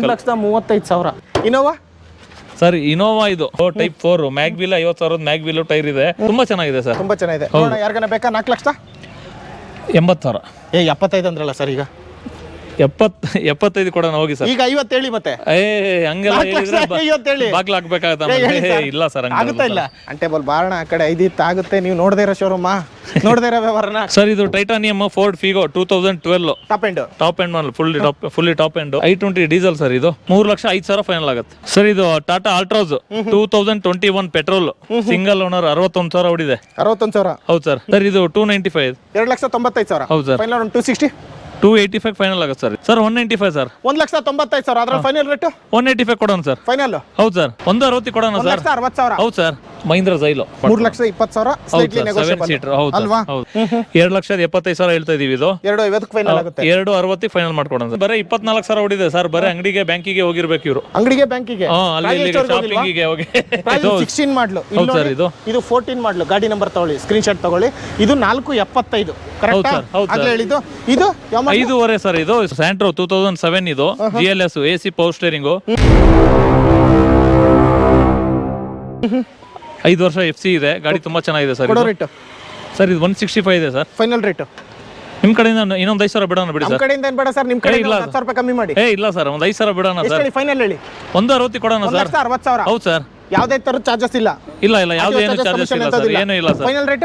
Vehicle ಲಕ್ಷದ ಮೂವತ್ತೈದು ಸಾವಿರ. ಇನೋವಾ ಸರ್ ಇನೋವಾ ಇದು. ಟೈಪ್ ಫೋರ್ ಮ್ಯಾಗ್ವಿಲ್ ಐವತ್ತು ಸಾವಿರದ ಮ್ಯಾಗ್ವಿಲ್ ಟೈರ್ ಇದೆ. ತುಂಬಾ ಚೆನ್ನಾಗಿದೆ ಸರ್. ತುಂಬಾ ಚೆನ್ನಾಗಿದೆ. ನೋಡೋಣ ಯಾರಿಗಾನ ಬೇಕಾ? ನಾಲ್ಕು ಲಕ್ಷ ಎಂಬತ್ತು ಸಾವಿರ. ಏ ಎಪ್ಪತ್ತೈದು ಅಂದ್ರಲ್ಲ ಸರ್ ಈಗ. ಎಪ್ಪತ್ ಎಪ್ಪತ್ತೈದು ಕೊಡೋಣ ಹೋಗಿ ಸರ್. ಈಗ ಐವತ್ತು ಹೇಳಿ ಮತ್ತೆ. ಏ ಹಂಗೆಲ್ಲ ನಾಲ್ಕು ಲಕ್ಷ ಹೇಳಿದ್ರೆ ಬ- ಐವತ್ತು ಹೇಳಿ. ಬಾಗ್ಲು ಹಾಕ್ಬೇಕಾಗತ್ತ ಹೇಳಿ. ಇಲ್ಲ ಸರ್ ಆಗುತ್ತಾ ಇಲ್ಲ? ಅಂಟೇಬಲ್ ಬಾರಣ ಆ ಕಡೆ ಐದಿತ್ತು ಆಗುತ್ತೆ. ನೀವು ನೋಡದೇ ಇರೋ ಶೋರೂಮ್ ನೋಡದೇ ಇರೋ ವ್ಯವಹಾರನ? ಸರ್ ಇದು titanium Ford Figo two thousand twelve top end top end model full top fully top end I twenty diesel sir ಇದು. ಮೂರು ಲಕ್ಷ ಐದು ಸಾವಿರ ಫೈನಲ್ ಆಗುತ್ತೆ. ಸರ್ ಇದು Tata Altroz two thousand twenty one petrol single owner ಅರವತ್ತೊಂದು ಸಾವಿರ ಹೊಡಿದೆ ಅರವತ್ತೊಂದು ಸಾವಿರ? ಹೌದು ಸರ್ ಸರ್ ಇದು ಟೂ ನೈಂಟಿ ಫೈವ್ ಎರಡು ಲಕ್ಷ ತೊಂಬತ್ತೈದು ಸಾವಿರ? ಹೌದು ಸರ್ ಫೈನಲ್ ಒಂದು two sixty two eighty five final ಆಗುತ್ತೆ sir. Sir one ninety five sir. ಒಂದ್ ಲಕ್ಷ ತೊಂಬತ್ತೈದು ಸಾವಿರ. ಅದ್ರ final rate one eighty five ಕೊಡೋಣ ಸರ್. ಫೈನಲ್ ಹೌದು ಸರ್. ಒಂದು ಅರವತ್ತಿ ಕೊಡೋಣ ಒಂದು ಸರ್. ಲಕ್ಷ ಅರವತ್ತು ಸಾವಿರ. ಹೌದು ಸರ್. ಮಹೀಂದ್ರ ಜೈಲು. ಮೂರು ಲಕ್ಷ ಇಪ್ಪತ್ತು ಸಾವಿರ ಸೀಟರ್ ಹೌದು ಅಲ್ವಾ? ಹೌದು. ಎರಡು ಲಕ್ಷದ ಎಪ್ಪತ್ತೈದು ಸಾವಿರ ಹೇಳ್ತಾ ಇದೀವಿ ಇದು. ಎರಡು ಐವತ್ತಕ್ಕೆ ಫೈನಲ್ ಆಗುತ್ತೆ. ಎರಡು ಅರವತ್ತಿ ಫೈನಲ್ ಮಾಡ್ಕೊಡೋಣ ಬರೀ ಇಪ್ಪತ್ನಾಲ್ಕು ಸಾವಿರ ಹೊಡಿದೆ ಸರ್ ಬರೀ ಅಂಗಡಿಗೆ ಬ್ಯಾಂಕಿಗೆ ಹೋಗಿರ್ಬೇಕು ಇವರು. ಅಂಗಡಿಗೆ ಬ್ಯಾಂಕಿಗೆ. ಹಾ ಅಲ್ಲಿ ಇಲ್ಲಿಗೆ ಶಾಪಿಂಗಿಗೆ ಹೋಗಿ. ಸಿಕ್ಸ್ಟೀನ್ ಮಾಡ್ಲು. ಹೌದು ಸರ್ ಇದು. ಇದು ಫೋರ್ಟೀನ್ ಮಾಡ್ಲು. ಗಾಡಿ ನಂಬರ್ ತಗೊಳ್ಳಿ ಸ್ಕ್ರೀನ್ ಶಾಟ್ ತಗೊಳ್ಳಿ. ಇದು ನಾಲ್ಕು ಎಪ್ಪತ್ತೈದು. ಕರೆಕ್ಟಾ ಸರ್, ಹೌದು ಆಗ್ಲೇ ಹೇಳಿದ್ದು. ಇದು ಯಾವ model? ಐದೂವರೆ ಸರ್ ಇದು ಸ್ಯಾಂಟ್ರೋ ಟೂ ತೌಸಂಡ್ ಸೆವೆನ್ ಇದು. G L S A C power steering ಐದು ವರ್ಷ ಎಫ್ ಸಿ ಇದೆ. ಗಾಡಿ ತುಂಬಾ ಚೆನ್ನಾಗಿದೆ ಸರ್ ಕೊಡೋ. ರೇಟ್ ಸರ್ ಇದು ಒನ್ ಸಿಕ್ಸ್ಟಿ ಫೈವ್ ಇದೆ ಸರ್. ಫೈನಲ್ ರೇಟ್ ನಿಮ್ ಕಡೆಯಿಂದ ಇನ್ನೊಂದು ಐದು ಸಾವಿರ ಬಿಡೋಣ ಬಿಡಿ ನಮ್ಮ ಸರ್. ಕಡೆಯಿಂದ ಏನ್ ಬೇಡ ಸರ್ ನಿಮ್ ಕಡೆ ಇಲ್ಲ ಹತ್ತು ಸಾವಿರ ರೂಪಾಯಿ ಕಮ್ಮಿ ಮಾಡಿ. ಏ ಇಲ್ಲ ಸರ್ ಒಂದು ಐದು ಸಾವಿರ ಬಿಡೋಣ ಎಷ್ಟು ಸರ್. ಹೇಳಿ ಫೈನಲ್ ಹೇಳಿ? ಒಂದು ಅರವತ್ತಿ ಕೊಡೋಣ ಒಂದು ಸರ್. ಲಕ್ಷ ಅರವತ್ತು ಸಾವಿರ. ಹೌದು ಸರ್. ಯಾವುದೇ ತರ ಚಾರ್ಜಸ್ ಇಲ್ಲ. ಇಲ್ಲ ಇಲ್ಲ ಯಾವುದೇ ಏನು ಚಾರ್ಜಸ್ ಇಲ್ಲ ಸರ್ ಏನೂ ಇಲ್ಲ ಸರ್. ಫೈನಲ್ ರೇಟ್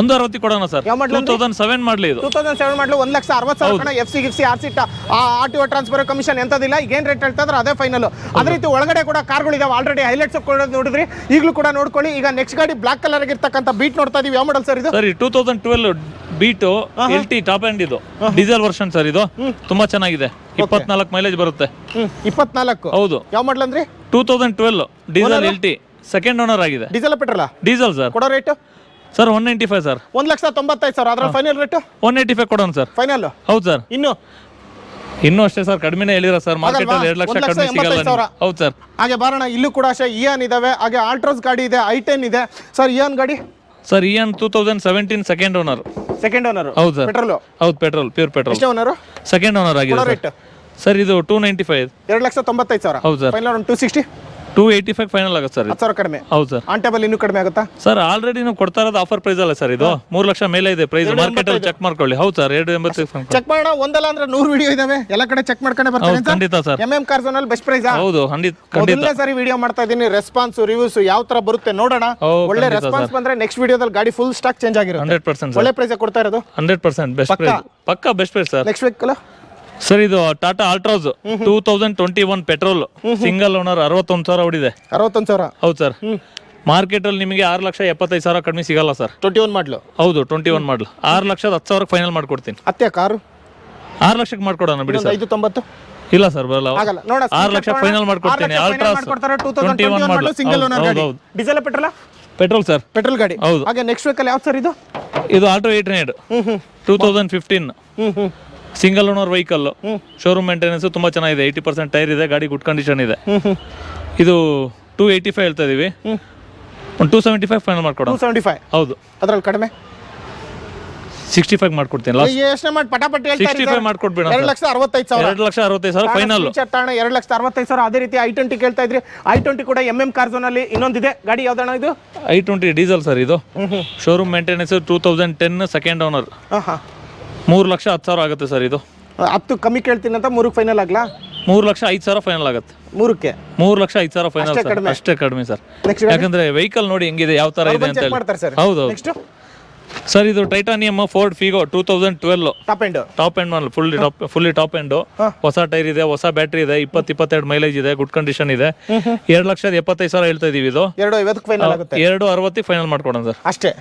ಒಂದು ಅರವತ್ತಿ ಕೊಡೋಣ ಸರ್. ಯಾವ model ಟೂ ತೌಸಂಡ್ ಸೆವೆನ್ ಮಾಡಲಿ ಇದು. ಟೂ ತೌಸಂಡ್ ಸೆವೆನ್ ಮಾಡಲು ಒಂದು ಲಕ್ಷ ಅರವತ್ತು ಸಾವಿರ ಕಣ F C ಗಿಫ್ಸಿ R C R T O transfer commission ಎಂತದಿಲ್ಲ ಈಗ ಏನು ರೇಟ್ ಹೇಳ್ತಾ ಇದ್ರೆ ಅದೇ ಫೈನಲ್ ಅದೇ ರೀತಿ ಒಳಗಡೆ ಕೂಡ ಕಾರ್ಗಳಿದಾವೆ ಆಲ್ರೆಡಿ ಹೈಲೈಟ್ಸ್ ಕೊಡೋದು ನೋಡಿದ್ರಿ. ಈಗಲೂ ಕೂಡ ನೋಡ್ಕೊಳ್ಳಿ. ಈಗ ನೆಕ್ಸ್ಟ್ ಗಾಡಿ ಬ್ಲಾಕ್ ಕಲರ್ ಇರ್ತಕ್ಕಂಥ ಬೀಟ್ ನೋಡ್ತಾ ಇದೀವಿ. ಯಾವ ಮಾಡಲ್ ಸರ್ ಇದು? Sir two thousand twelve Beat L T top end ಇದು. ಡೀಸೆಲ್ ವರ್ಷನ್ ಸರ್ ಇದು. ತುಂಬಾ ಚೆನ್ನಾಗಿದೆ. ಇಪ್ಪತ್ನಾಲ್ಕು ಮೈಲೇಜ್ ಬರುತ್ತೆ. ಇಪ್ಪತ್ನಾಲ್ಕು. ಹೌದು. ಯಾವ ಮಾಡಲ್ ಅಂದ್ರಿ? Two thousand twelve diesel L T second owner ಆಗಿದೆ. ಡೀಸೆಲ್ ಪೆಟ್ರೋಲ ಡೀಸೆಲ್ ಸರ್ ಕೊಡೋ rate sir one ninety five sir ಒಂದು ಲಕ್ಷ ತೊಂಬತ್ತೈದು ಸಾವಿರ. ಅದ್ರ final rate one ninety five ಕೊಡೋಣ ಸರ್ ಫೈನಲ್ ಹೌದು ಸರ್ ಇನ್ನು? ಇನ್ನು ಅಷ್ಟೇ ಸರ್ ಕಡಿಮೆ ಹೇಳಿರ ಸರ್ ಮಾರ್ಕೆಟ್ ಅಲ್ಲಿ ಎರಡು ಲಕ್ಷ ಒಂದ್ ಲಕ್ಷ ಕಡಿಮೆ ಸಿಗಲ್ಲ ಸಾವಿರ. ಹೌದು ಸರ್ ಹಾಗೆ ಬಾರಣ ಇಲ್ಲೂ ಕೂಡ ಅಷ್ಟೇ ಇಯಾನ್ ಇದಾವೆ. ಹಾಗೆ ಆಲ್ಟ್ರೋಸ್ ಗಾಡಿ ಇದೆ ಐ ಟೆನ್ ಇದೆ. ಸರ್ ಇಯಾನ್ ಗಾಡಿ? Sir Eon two thousand seventeen second owner second owner ಹೌದು ಸರ್ ಪೆಟ್ರೋಲ್ ಹೌದು ಪೆಟ್ರೋಲ್ ಪ್ಯೂರ್ ಪೆಟ್ರೋಲ್ ಎಷ್ಟೇ ಓನರು ಸೆಕೆಂಡ್ ಓನರ್ ಆಗಿದೆ ಸರ್ ರೇಟ್ ಸರ್ ಇದು ಟೂ ನೈಂಟಿ ಫೈವ್ ಎರಡು ಲಕ್ಷ ತೊಂಬತ್ತೈದು ಸಾವಿರ. ಹೌದು ಸರ್ ಫೈನಲ್ ಒಂದು two sixty two eighty five final ಆಗುತ್ತೆ ಸರ್ ಹತ್ತು ಸಾವಿರ ಕಡಿಮೆ. ಹೌದು ಸರ್. ಆನ್ ಟೇಬಲ್ ಇನ್ನೂ ಕಡಿಮೆ ಆಗುತ್ತಾ? ಸರ್ ಆಲ್ರೆಡಿ ನಾವು ಕೊಡ್ತಾ ಇರೋದು ಆಫರ್ ಪ್ರೈಸ್ ಅಲ್ಲ ಸರ್ ಇದು? ಮೂರು ಲಕ್ಷ ಮೇಲೆ ಇದೆ ಪ್ರೈಸ್ ಮಾರ್ಕೆಟ್ ಅಲ್ಲಿ ಚೆಕ್ ಮಾಡ್ಕೊಳ್ಳಿ. ಹೌದು ಸರ್ ಎರಡು ಎಂಬತ್ತು ಚೆಕ್ ಮಾಡೋಣ ಒಂದಲ್ಲ ಅಂದ್ರೆ ನೂರು ವಿಡಿಯೋ ಇದಾವೆ. ಎಲ್ಲ ಕಡೆ ಚೆಕ್ ಮಾಡ್ಕೊಂಡೆ ಹೌದು ಬರ್ತಾರೆ ಖಂಡಿತ ಸರ್. ಎಂ ಎಂ ಕಾರ್ ಝೋನಲ್ಲಿ ಬೆಸ್ಟ್ ಪ್ರೈಸ್ ಹೌದು ಖಂಡಿತ ಖಂಡಿತ. ಸರಿ ಸಾರಿ ವಿಡಿಯೋ ಮಾಡ್ತಾ ಇದೀನಿ ರೆಸ್ಪಾನ್ಸ್ ರಿವ್ಯೂಸ್ ಯಾವ ತರ ಬರುತ್ತೆ ನೋಡೋಣ. ಓ, ಒಳ್ಳೆ ಖಂಡಿತ ರೆಸ್ಪಾನ್ಸ್ ಬಂದ್ರೆ ನೆಕ್ಸ್ಟ್ ವಿಡಿಯೋದಲ್ಲಿ ಗಾಡಿ ಫುಲ್ ಸ್ಟಾಕ್ ಚೇಂಜ್ ಆಗಿರುತ್ತೆ. Hundred percent sir. ಒಳ್ಳೆ ಪ್ರೈಸ್ ಕೊಡ್ತಾ ಇರೋದು. ಹಂಡ್ರೆಡ್ ಪರ್ಸೆಂಟ್ ಬೆಸ್ಟ್ ಪ್ರೈಸ್ ಪಕ್ಕ best price sir. Next week sir ಇದು Tata Altroz two thousand twenty one petrol single owner ಅರವತ್ತೊಂದು ಸಾವಿರ ಹೊಡಿದೆ ಅರವತ್ತೊಂದು ಸಾವಿರ? ಹೌದು ಸರ್. ಮಾರ್ಕೆಟ್ ಅಲ್ಲಿ ನಿಮಗೆ ಆರು ಲಕ್ಷ ಎಪ್ಪತ್ತೈದು ಸಾವಿರ ಕಡಿಮೆ ಸಿಗಲ್ಲ ಸರ್. Twenty one ಮಾಡ್ಲು? ಹೌದು ಟ್ವೆಂಟಿ ಒನ್ ಮಾಡ್ಲು. ಆರು ಲಕ್ಷದ ಹತ್ತು ಸಾವಿರಕ್ಕೆ ಫೈನಲ್ ಮಾಡ್ಕೊಡ್ತೀನಿ. ಅತ್ತೆ ಕಾರು? ಆರು ಲಕ್ಷಕ್ಕೆ ಮಾಡ್ಕೊಡೋಣ ಬಿಡಿ ಸರ್. ಐದು ತೊಂಬತ್ತು ಇಲ್ಲ ಸರ್ ಬರಲ್ಲ. ಆಗಲ್ಲ. ನೋಡ ಆರು ಲಕ್ಷ ಫೈನಲ್ ಮಾಡ್ಕೊಡ್ತೀನಿ. Twenty one model single owner ಗಾಡಿ. Diesel petrol petrol sir. Petrol ಗಾಡಿ. ಹೌದು. ಹಾಗೆ ನೆಕ್ಸ್ಟ್ ವೀಕಲ್ಲಿ ಯಾವ್ದು ಸರ್ ಇದು? ಇದು Alto eight hundred two thousand fifteen single owner vehicle showroom maintenance ತುಂಬಾ ಚೆನ್ನಾಗಿದೆ. ಏಯ್ಟಿ ಪರ್ಸೆಂಟ್ ಟೈರ್ ಇದೆ ಗಾಡಿ ಗುಡ್ ಕಂಡೀಷನ್ ಇದೆ. ಇದು ಟೂ ಏಯ್ಟಿ ಫೈವ್ ಹೇಳ್ತಾ ಇದೀವಿ. ಒಂದು ಟೂ ಸೆವೆಂಟಿ ಫೈವ್ ಫೈನಲ್ ಮಾಡ್ಕೊಡೋಣ. ಸೆವೆಂಟಿ ಫೈವ್ ಹೌದು. ಅದ್ರಲ್ಲಿ ಕಡಿಮೆ? ಸಿಕ್ಸ್ಟಿ ಫೈವ್ ಮಾಡ್ಕೊಡ್ತೀನಿ ಲಾಸ್ಟ್ ಯೋಚನೆ ಮಾಡಿ ಪಟಾಪಟಿ ಸಿಕ್ಸ್ಟಿ ಫೈವ್ ಮಾಡ್ಕೊಡ್ಬೇಡ ಎರಡು ಲಕ್ಷ ಅರವತ್ತೈದು ಸಾವಿರ. ಎರಡು ಲಕ್ಷ ಅರವತ್ತೈದು ಸಾವಿರ ಫೈನಲ್ ತಾಣ ಎರಡು ಲಕ್ಷ ಅರವತ್ತೈದು ಸಾವಿರ. ಅದೇ ರೀತಿ ಐ ಟ್ವೆಂಟಿ ಕೇಳ್ತಾ ಇದ್ರಿ. ಐ ಟ್ವೆಂಟಿ ಕೂಡ ಎಂ ಎಂ ಅಲ್ಲಿ ಝೋನಲ್ಲಿ ಇನ್ನೊಂದಿದೆ. ಗಾಡಿ ಯಾವ್ದಣ್ಣ ಇದು? ಐ ಟ್ವೆಂಟಿ ಡೀಸೆಲ್ ಸರ್ ಇದು. Showroom maintenance two thousand ten second owner ಹಾಂ ಮೂರು ಲಕ್ಷ ಹತ್ತು ಸಾವಿರ ಆಗುತ್ತೆ ಸರ್ ಇದು. ಹತ್ತು ಕಮ್ಮಿ ಕೇಳ್ತೀನಿ ಅಂತ ಮೂರಕ್ಕೆ ಫೈನಲ್ ಆಗ್ಲಾ? ಮೂರು ಲಕ್ಷ ಐದು ಸಾವಿರ ಫೈನಲ್ ಆಗುತ್ತೆ. ಮೂರಕ್ಕೆ? ಮೂರು ಲಕ್ಷ ಐದು ಸಾವಿರ ಫೈನಲ್ ಅಷ್ಟೇ ಕಡಿಮೆ? ಅಷ್ಟೇ ಕಡಿಮೆ ಸರ್. ಯಾಕಂದ್ರೆ ವೆಹಿಕಲ್ ನೋಡಿ ಹೆಂಗಿದೆ ಯಾವ ತರ ಇದೆ ಅಂತ ಚೆಕ್ ಹೇಳಿ ಸರ್. ಹೌದು ಹೌದು. ನೆಕ್ಸ್ಟ್ ಸರ್ ಇದು titanium Ford Figo two thousand twelve top end top end model full top fully top end ಹೊಸ ಟೈರ್ ಇದೆ ಹೊಸ ಬ್ಯಾಟ್ರಿ ಇದೆ ಇಪ್ಪತ್ತು ಇಪ್ಪತ್ತೆರಡು ಮೈಲೇಜ್ ಇದೆ ಗುಡ್ ಕಂಡೀಷನ್ ಇದೆ. ಎರಡು ಲಕ್ಷದ ಎಪ್ಪತ್ತೈದು ಸಾವಿರ ಹೇಳ್ತಾ ಇದೀವಿ ಇದು. ಎರಡು ಐವತ್ತಕ್ಕೆ ಫೈನಲ್ ಆಗುತ್ತೆ. ಎರಡು ಅರವತ್ತಿ ಫೈನಲ್ ಮಾಡ್ಕೊಡೋಣ ಸರ್. ಅಷ್ಟೇ.